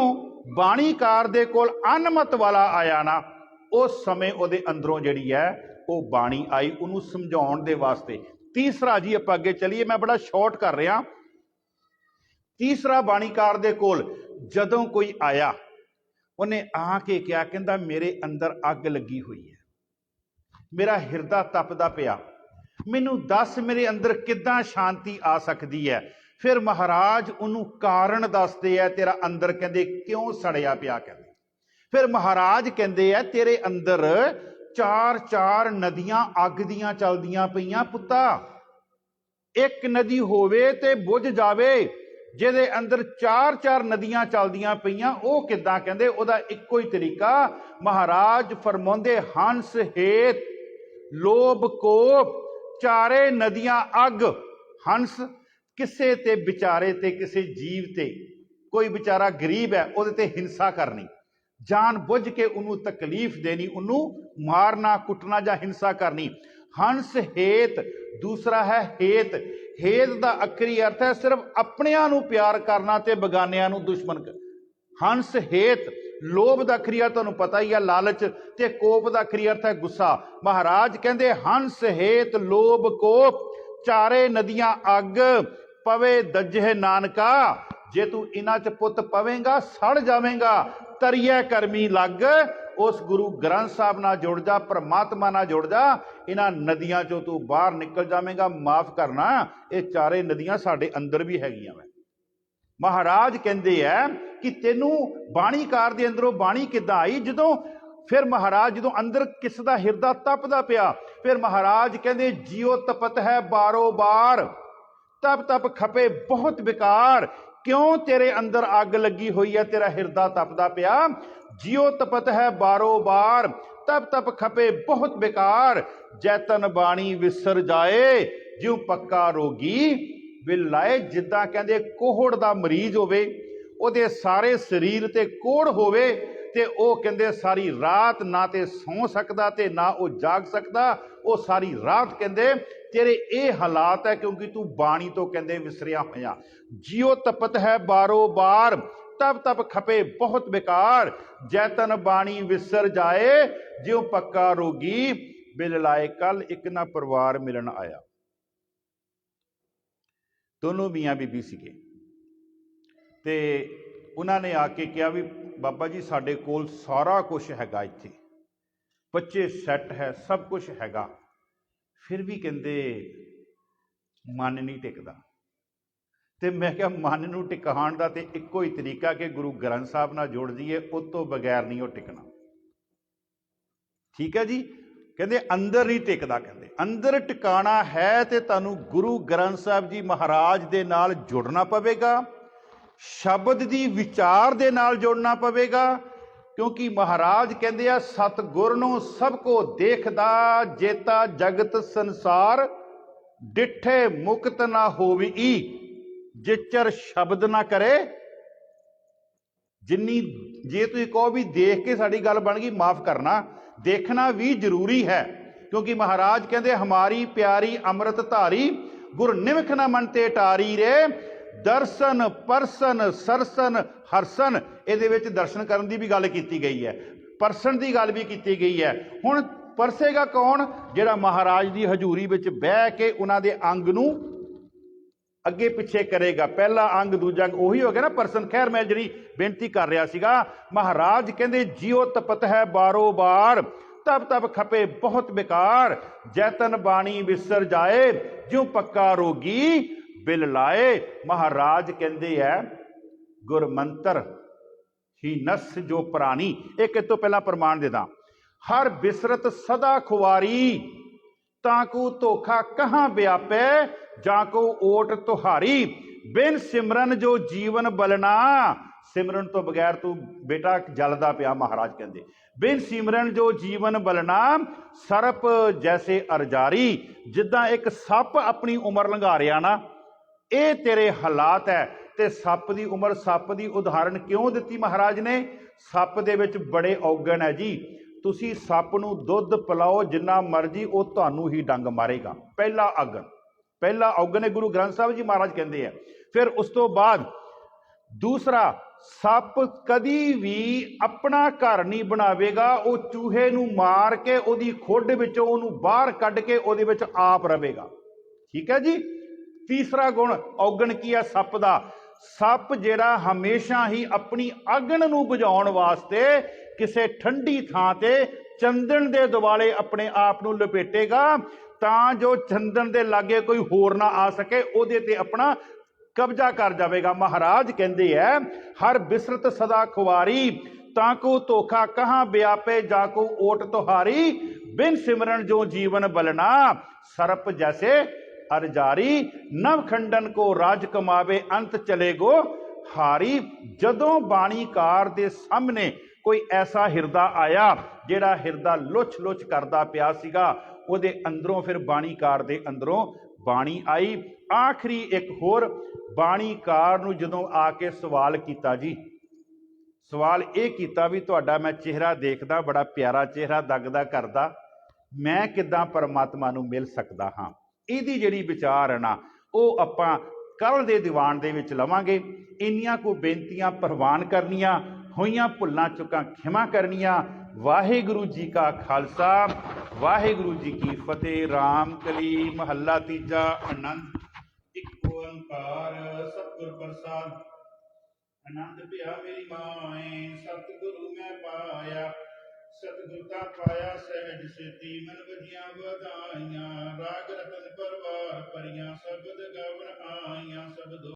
ਬਾਣੀਕਾਰ ਦੇ ਕੋਲ ਅਨਮਤ ਵਾਲਾ ਆਇਆ ਨਾ, ਉਸ ਸਮੇਂ ਉਹਦੇ ਅੰਦਰੋਂ ਜਿਹੜੀ ਹੈ, ਉਹ ਬਾਣੀ ਆਈ ਉਹਨੂੰ ਸਮਝਾਉਣ ਦੇ ਵਾਸਤੇ। ਤੀਸਰਾ ਜੀ, ਆਪਾਂ ਅੱਗੇ ਚਲੀਏ, ਮੈਂ ਬੜਾ ਸ਼ਾਰਟ ਕਰ ਰਿਹਾ। ਤੀਸਰਾ ਬਾਣੀਕਾਰ ਦੇ ਕੋਲ ਜਦੋਂ ਕੋਈ ਆਇਆ, ਉਹਨੇ ਆ ਕੇ ਕਿਹਾ, ਕਹਿੰਦਾ ਮੇਰੇ ਅੰਦਰ ਅੱਗ ਲੱਗੀ ਹੋਈ ਹੈ। ਮੇਰਾ ਹਿਰਦਾ ਤਪਦਾ ਪਿਆ। ਮੈਨੂੰ ਦੱਸ ਮੇਰੇ ਅੰਦਰ ਕਿੱਦਾਂ ਸ਼ਾਂਤੀ ਆ ਸਕਦੀ ਹੈ? ਫਿਰ ਮਹਾਰਾਜ ਉਹਨੂੰ ਕਾਰਨ ਦੱਸਦੇ ਆ, ਤੇਰਾ ਅੰਦਰ ਕਹਿੰਦੇ, ਕਿਉਂ ਸੜਿਆ ਪਿਆ? ਕਹਿੰਦੇ। ਫਿਰ ਮਹਾਰਾਜ ਕਹਿੰਦੇ ਆ, ਤੇਰੇ ਅੰਦਰ ਚਾਰ ਚਾਰ ਨਦੀਆਂ ਅੱਗ ਦੀਆਂ ਚੱਲਦੀਆਂ ਪਈਆਂ ਪੁੱਤਾ। ਇੱਕ ਨਦੀ ਹੋਵੇ ਤੇ ਬੁੱਝ ਜਾਵੇ, ਜਿਹਦੇ ਅੰਦਰ ਚਾਰ ਚਾਰ ਨਦੀਆਂ ਚੱਲਦੀਆਂ ਪਈਆਂ, ਉਹ ਕਿੱਦਾਂ? ਕਹਿੰਦੇ, ਉਹਦਾ ਇੱਕੋ ਹੀ ਤਰੀਕਾ, ਮਹਾਰਾਜ ਫਰਮਾਉਂਦੇ, ਹੰਸ ਹੇਤ, ਲੋਭ ਕੋਪ ਚਾਰੇ ਨਦੀਆਂ ਅੱਗ, ਹੰਸ, ਕਿਸੇ ਤੇ ਵਿਚਾਰੇ ਤੇ, ਕਿਸੇ ਜੀਵ ਤੇ। ਕੋਈ ਵਿਚਾਰਾ ਗਰੀਬ ਹੈ, ਉਹਦੇ ਤੇ ਹਿੰਸਾ ਕਰਨੀ। ਜਾਣ ਬੁੱਝ ਕੇ ਉਹਨੂੰ ਤਕਲੀਫ ਦੇਣੀ, ਉਹਨੂੰ ਮਾਰਨਾ, ਕੁੱਟਣਾ ਜਾਂ ਹਿੰਸਾ ਕਰਨੀ। ਹੰਸ ਹੇਤ, ਦੂਸਰਾ ਹੈ ਹੇਤ। ਹੇਤ ਦਾ ਅਖਰੀ ਅਰਥ ਹੈ ਸਿਰਫ ਆਪਣਿਆਂ ਨੂੰ ਪਿਆਰ ਕਰਨਾ ਤੇ ਬਗਾਨਿਆਂ ਨੂੰ ਦੁਸ਼ਮਣ ਹੰਸ ਹੇਤ ਲੋਭ ਦਾ ਅਖਰੀ ਅਰਥ ਤੁਹਾਨੂੰ ਪਤਾ ਹੀ ਹੈ ਲਾਲਚ ਤੇ ਕੋਪ ਦਾ ਅਖਰੀ ਅਰਥ ਹੈ ਗੁੱਸਾ। ਮਹਾਰਾਜ ਕਹਿੰਦੇ, ਹੰਸ ਹੇਤ ਲੋਭ ਕੋਪ, ਚਾਰੇ ਨਦੀਆਂ ਅੱਗ, ਪਵੇ ਦਜਹਿ ਨਾਨਕਾ। ਜੇ ਤੂੰ ਇਹਨਾਂ ਚ ਪੁੱਤ ਪਵੇਂਗਾ, ਸੜ ਜਾਵੇਂਗਾ ਤਰੀਏ ਕਰਮੀ ਲੱਗ। ਉਸ ਗੁਰੂ ਗ੍ਰੰਥ ਸਾਹਿਬ ਨਾਲ ਜੁੜ ਜਾ, ਪਰਮਾਤਮਾ ਨਾਲ ਜੁੜ ਜਾ ਇਹਨਾਂ ਨਦੀਆਂ ਚੋਂ ਤੂੰ ਬਾਹਰ ਨਿਕਲ ਜਾਵੇਂਗਾ, ਮਾਫ ਕਰਨਾ। ਇਹ ਚਾਰੇ ਨਦੀਆਂ ਸਾਡੇ ਅੰਦਰ ਵੀ ਹੈਗੀਆਂ ਵਾ। ਮਹਾਰਾਜ ਕਹਿੰਦੇ ਐ ਕਿ ਤੈਨੂੰ ਬਾਣੀਕਾਰ ਦੇ ਅੰਦਰੋਂ ਬਾਣੀ ਕਿੱਦਾਂ ਆਈ? ਜਦੋਂ ਫਿਰ ਮਹਾਰਾਜ ਜਦੋਂ ਅੰਦਰ ਕਿਸ ਦਾ ਹਿਰਦਾ ਤਪਦਾ ਪਿਆ, ਫਿਰ ਮਹਾਰਾਜ ਕਹਿੰਦੇ ਜਿਉ ਤਪਤ ਹੈ ਬਾਰੋ ਬਾਰ। ਤਪ ਤਪ ਖਪੇ ਬਹੁਤ ਵਿਕਾਰ ਕਿਉਂ ਤੇਰੇ ਅੰਦਰ ਅੱਗ ਲੱਗੀ ਹੋਈ ਹੈ ਤੇਰਾ ਹਿਰਦਾ ਤਪਦਾ ਪਿਆ। ਜਿਉ ਤਪਤ ਹੈ ਬਾਰੋ ਬਾਰ। ਤਪ ਤਪ ਖਪੇ ਬਹੁਤ ਵਿਕਾਰ ਜੈਤਨ ਬਾਣੀ ਵਿਸਰ ਜਾਏ, ਜਿਉ ਪੱਕਾ ਰੋਗੀ ਵਿਲ ਲਾਏ ਜਿੱਦਾਂ ਕਹਿੰਦੇ ਕੋਹੜ ਦਾ ਮਰੀਜ਼ ਹੋਵੇ, ਉਹਦੇ ਸਾਰੇ ਸਰੀਰ ਤੇ ਕੋੜ ਹੋਵੇ ਤੇ ਉਹ ਕਹਿੰਦੇ ਸਾਰੀ ਰਾਤ ਨਾ ਤੇ ਸੌ ਸਕਦਾ ਤੇ ਨਾ ਉਹ ਜਾਗ ਸਕਦਾ, ਉਹ ਸਾਰੀ ਰਾਤ ਕਹਿੰਦੇ ਤੇਰੇ ਇਹ ਹਾਲਾਤ ਹੈ ਕਿਉਂਕਿ ਤੂੰ ਬਾਣੀ ਤੋਂ ਕਹਿੰਦੇ ਵਿਸਰਿਆ ਹੋਇਆ। ਜਿਉ ਤਪਤ ਹੈ ਬਾਰੋ ਬਾਰ ਤਬ ਤਬ ਖਪੇ ਬਹੁਤ ਬੇਕਾਰ। ਜੈਤਨ ਬਾਣੀ ਵਿਸਰ ਜਾਏ, ਜਿਉ ਪੱਕਾ ਰੋਗੀ, ਬਿਲ ਲਾਏ ਕੱਲ ਇੱਕ ਨਾ ਪਰਿਵਾਰ ਮਿਲਣ ਆਇਆ। ਦੋਨੋਂ ਮੀਆਂ ਬੀਬੀ ਸੀਗੇ। ਤੇ ਉਹਨਾਂ ਨੇ ਆ ਕੇ ਕਿਹਾ ਵੀ ਬਾਬਾ ਜੀ, ਸਾਡੇ ਕੋਲ ਸਾਰਾ ਕੁਝ ਹੈਗਾ ਇੱਥੇ। ਬੱਚੇ ਸੈੱਟ ਹੈ, ਸਭ ਕੁਝ ਹੈਗਾ। ਫਿਰ ਵੀ ਕਹਿੰਦੇ, ਮਨ ਨਹੀਂ ਟਿਕਦਾ। ਤੇ ਮੈਂ ਕਿਹਾ, ਮਨ ਨੂੰ ਟਿਕਾਉਣ ਦਾ ਤੇ ਇੱਕੋ ਹੀ ਤਰੀਕਾ ਕਿ ਗੁਰੂ ਗ੍ਰੰਥ ਸਾਹਿਬ ਨਾਲ ਜੋੜ ਦਈਏ ਉਸ ਤੋਂ ਬਗੈਰ ਨਹੀਂ ਉਹ ਟਿਕਣਾ। ਠੀਕ ਹੈ ਜੀ? ਕਹਿੰਦੇ ਅੰਦਰ ਨਹੀਂ ਟਿਕਦਾ ਕਹਿੰਦੇ। ਅੰਦਰ ਟਿਕਾਣਾ ਹੈ ਤੇ ਤੁਹਾਨੂੰ ਗੁਰੂ ਗ੍ਰੰਥ ਸਾਹਿਬ ਜੀ ਮਹਾਰਾਜ ਦੇ ਨਾਲ ਜੁੜਨਾ ਪਵੇਗਾ। ਸ਼ਬਦ ਦੀ ਵਿਚਾਰ ਦੇ ਨਾਲ ਜੁੜਨਾ ਪਵੇਗਾ, ਕਿਉਂਕਿ ਮਹਾਰਾਜ ਕਹਿੰਦੇ ਆ, ਸਤਿਗੁਰ ਨੂੰ ਸਭ ਕੋ ਦੇਖਦਾ, ਜੇਤਾ ਜਗਤ ਸੰਸਾਰ, ਡਿਠੇ ਮੁਕਤ ਨਾ ਹੋਵੀ ਜਿਚਰ ਸ਼ਬਦ ਨਾ ਕਰੇ, ਜਿੰਨੀ ਜੇ ਤੁਸੀਂ ਕਹੋ ਵੀ ਦੇਖ ਕੇ ਸਾਡੀ ਗੱਲ ਬਣ ਗਈ, ਮਾਫ ਕਰਨਾ। ਦੇਖਣਾ ਵੀ ਜ਼ਰੂਰੀ ਹੈ। ਕਿਉਂਕਿ ਮਹਾਰਾਜ ਕਹਿੰਦੇ, ਹਮਾਰੀ ਪਿਆਰੀ ਅੰਮ੍ਰਿਤ ਧਾਰੀ ਗੁਰ ਨਿਮਖ ਨਾ ਮਨ ਤੇ ਟਾਰੀ ਰੇ, ਦਰਸ਼ਨ, ਪਰਸਨ, ਸਰਸਨ, ਹਰਸਨ। ਇਹਦੇ ਵਿੱਚ ਦਰਸ਼ਨ ਕਰਨ ਦੀ ਵੀ ਗੱਲ ਕੀਤੀ ਗਈ ਹੈ। ਪਰਸਨ ਦੀ ਗੱਲ ਵੀ ਕੀਤੀ ਗਈ ਹੈ। ਹੁਣ ਪਰਸੇਗਾ ਕੌਣ? ਜਿਹੜਾ ਮਹਾਰਾਜ ਦੀ ਹਜ਼ੂਰੀ ਵਿੱਚ ਬਹਿ ਕੇ ਉਹਨਾਂ ਦੇ ਅੰਗ ਨੂੰ ਅੱਗੇ ਪਿੱਛੇ ਕਰੇਗਾ। ਪਹਿਲਾ ਅੰਗ ਦੂਜਾ ਅੰਗ ਉਹੀ ਹੋ ਗਿਆ ਨਾ ਪਰਸਨ। ਖੈਰ, ਮੈਂ ਜਿਹੜੀ ਬੇਨਤੀ ਕਰ ਰਿਹਾ ਸੀਗਾ, ਮਹਾਰਾਜ ਕਹਿੰਦੇ, ਜਿਉ ਤਪਤ ਹੈ ਬਾਰੋ ਬਾਰ ਤਬ ਤਬ ਖਪੇ ਬਹੁਤ ਬੇਕਾਰ, ਜੈਤਨ ਬਾਣੀ ਵਿਸਰ ਜਾਏ, ਜਿਉ ਪੱਕਾ ਰੋਗੀ ਬਿਲ ਲਾਏ। ਮਹਾਰਾਜ ਕਹਿੰਦੇ ਐ, ਗੁਰਮੰਤਰ, ਹੀ ਨਸ ਜੋ ਪ੍ਰਾਣੀ। ਇੱਕ ਇਹ ਤੋਂ ਪਹਿਲਾਂ ਪ੍ਰਮਾਣ ਦੇਦਾ ਹਰ ਬਿਸਰਤ ਸਦਾ ਖੁਵਾਰੀ, ਤਾਂ ਕੋ ਧੋਖਾ ਕਹਾਂ ਵਿਆਪੈ ਜਾਂ ਕੋ ਓਟ ਤੁਹਾਰੀ, ਬਿਨ ਸਿਮਰਨ ਜੋ ਜੀਵਨ ਬਲਣਾ, ਸਿਮਰਨ ਤੋਂ ਬਗੈਰ ਤੂੰ ਬੇਟਾ ਜਲਦਾ ਪਿਆ ਮਹਾਰਾਜ ਕਹਿੰਦੇ। ਬਿਨ ਸਿਮਰਨ ਜੋ ਜੀਵਨ ਬਲਣਾ, ਸਰਪ ਜੈਸੇ ਅਰਜਾਰੀ, ਜਿੱਦਾਂ ਇੱਕ ਸੱਪ ਆਪਣੀ ਉਮਰ ਲੰਘਾ ਰਿਹਾ ਨਾ, ਇਹ ਤੇਰੇ ਹਾਲਾਤ ਹੈ ਤੇ ਸੱਪ ਦੀ ਉਮਰ, ਸੱਪ ਦੀ ਉਦਾਹਰਣ ਕਿਉਂ ਦਿੱਤੀ ਮਹਾਰਾਜ ਨੇ? ਸੱਪ ਦੇ ਵਿੱਚ ਬੜੇ ਔਗਣ ਹੈ ਜੀ। ਤੁਸੀਂ ਸੱਪ ਨੂੰ ਦੁੱਧ ਪਿਲਾਓ, ਜਿੰਨਾ ਮਰਜ਼ੀ ਉਹ ਤੁਹਾਨੂੰ ਹੀ ਡੰਗ ਮਾਰੇਗਾ। ਪਹਿਲਾ ਅਗਨ ਪਹਿਲਾ ਔਗਣ ਗੁਰੂ ਗ੍ਰੰਥ ਸਾਹਿਬ ਜੀ ਮਹਾਰਾਜ ਕਹਿੰਦੇ ਆ। ਫਿਰ ਉਸ ਤੋਂ ਬਾਅਦ ਦੂਸਰਾ, ਸੱਪ ਕਦੀ ਵੀ ਆਪਣਾ ਘਰ ਨਹੀਂ ਬਣਾਵੇਗਾ, ਉਹ ਚੂਹੇ ਨੂੰ ਮਾਰ ਕੇ ਉਹਦੀ ਖੁੱਡ ਵਿੱਚੋਂ ਉਹਨੂੰ ਬਾਹਰ ਕੱਢ ਕੇ ਉਹਦੇ ਵਿੱਚ ਆਪ ਰਵੇਗਾ। ਠੀਕ ਹੈ ਜੀ? ਤੀਸਰਾ ਗੁਣ ਔਗਣ ਕੀ ਹੈ ਸੱਪ ਦਾ। ਸੱਪ ਜਿਹੜਾ ਹਮੇਸ਼ਾ ਹੀ ਆਪਣੀ ਅਗਣ ਨੂੰ ਬੁਝਾਉਣ ਵਾਸਤੇ ਕਿਸੇ ਠੰਡੀ ਥਾਂ ਤੇ ਚੰਦਨ ਦੇ ਦੁਆਲੇ ਆਪਣੇ ਆਪ ਨੂੰ ਲਪੇਟੇਗਾ। ਤਾਂ ਜੋ ਚੰਦਨ ਦੇ ਲਾਗੇ ਕੋਈ ਹੋਰ ਨਾ ਆ ਸਕੇ, ਉਹਦੇ ਤੇ ਆਪਣਾ ਕਬਜ਼ਾ ਕਰ ਜਾਵੇਗਾ। ਮਹਾਰਾਜ ਕਹਿੰਦੇ ਐ, ਹਰ ਬਿਸਰਤ ਸਦਾ ਖੁਵਾਰੀ, ਤਾਂ ਕੋ ਧੋਖਾ ਕਹਾਂ ਵਿਆਪੇ ਜਾ ਕੋ ਓਟ ਤੁਹਾਰੀ, ਬਿਨ ਸਿਮਰਨ ਜੋ ਜੀਵਨ ਬਲਣਾ, ਸਰਪ ਜੈਸੇ ਅਰਜਾਰੀ, ਨਵ ਖੰਡਨ ਕੋ ਰਾਜ ਕਮਾਵੇ, ਅੰਤ ਚਲੇਗੋ ਹਾਰੀ। ਜਦੋਂ ਬਾਣੀਕਾਰ ਦੇ ਸਾਹਮਣੇ ਕੋਈ ਐਸਾ ਹਿਰਦਾ ਆਇਆ ਜਿਹੜਾ ਹਿਰਦਾ ਲੁੱਚ ਲੁੱਚ ਕਰਦਾ ਪਿਆ ਸੀਗਾ, ਉਹਦੇ ਅੰਦਰੋਂ ਫਿਰ ਬਾਣੀਕਾਰ ਦੇ ਅੰਦਰੋਂ ਬਾਣੀ ਆਈ। ਆਖਰੀ ਇੱਕ ਹੋਰ ਬਾਣੀਕਾਰ ਨੂੰ ਜਦੋਂ ਆ ਕੇ ਸਵਾਲ ਕੀਤਾ ਜੀ, ਸਵਾਲ ਇਹ ਕੀਤਾ ਵੀ ਤੁਹਾਡਾ ਮੈਂ ਚਿਹਰਾ ਦੇਖਦਾ, ਬੜਾ ਪਿਆਰਾ ਚਿਹਰਾ ਦਗਦਾ ਕਰਦਾ, ਮੈਂ ਕਿੱਦਾਂ ਪਰਮਾਤਮਾ ਨੂੰ ਮਿਲ ਸਕਦਾ ਹਾਂ? ਇਹਦੀ ਜਿਹੜੀ ਵਿਚਾਰ ਹੈ ਨਾ, ਉਹ ਆਪਾਂ ਕੱਲ ਦੇ ਦੀਵਾਨ ਦੇ ਵਿੱਚ ਲਵਾਂਗੇ। ਇੰਨੀਆਂ ਕੋ ਬੇਨਤੀਆਂ ਪ੍ਰਵਾਨ ਕਰਨੀਆਂ ਹੋਈਆਂ ਭੁੱਲਾਂ ਚੁੱਕਾਂ ਖਿਮਾ ਕਰਨੀਆਂ। ਵਾਹਿਗੁਰੂ ਜੀ ਕਾ ਖਾਲਸਾ, ਵਾਹਿਗੁਰੂ ਜੀ ਕੀ ਫਤਿਹ। ਰਾਮ ਕਲੀ ਮਹੱਲਾ ਤੀਜਾ, ਆਨੰਦ। ਇੱਕ ਓੰਕਾਰ ਸਤਿਗੁਰ ਪ੍ਰਸਾਦ। ਆਨੰਦ ਪਿਆ ਮੇਰੀ ਮਾਏ, ਸਤਿਗੁਰੂ ਮੈਂ ਪਾਇਆ। ਸਤਿਗੁਰ ਤਾਂ ਪਾਇਆ, ਸਹਿਜ ਸਿੱਧੀ ਮਨ ਵਜੀਆਂ ਵਧਾਈਆਂ। ਰਾਗ ਰਤਨ ਪਰਵਾਰ ਪਰੀਆਂ ਸ਼ਬਦ ਗਵਨ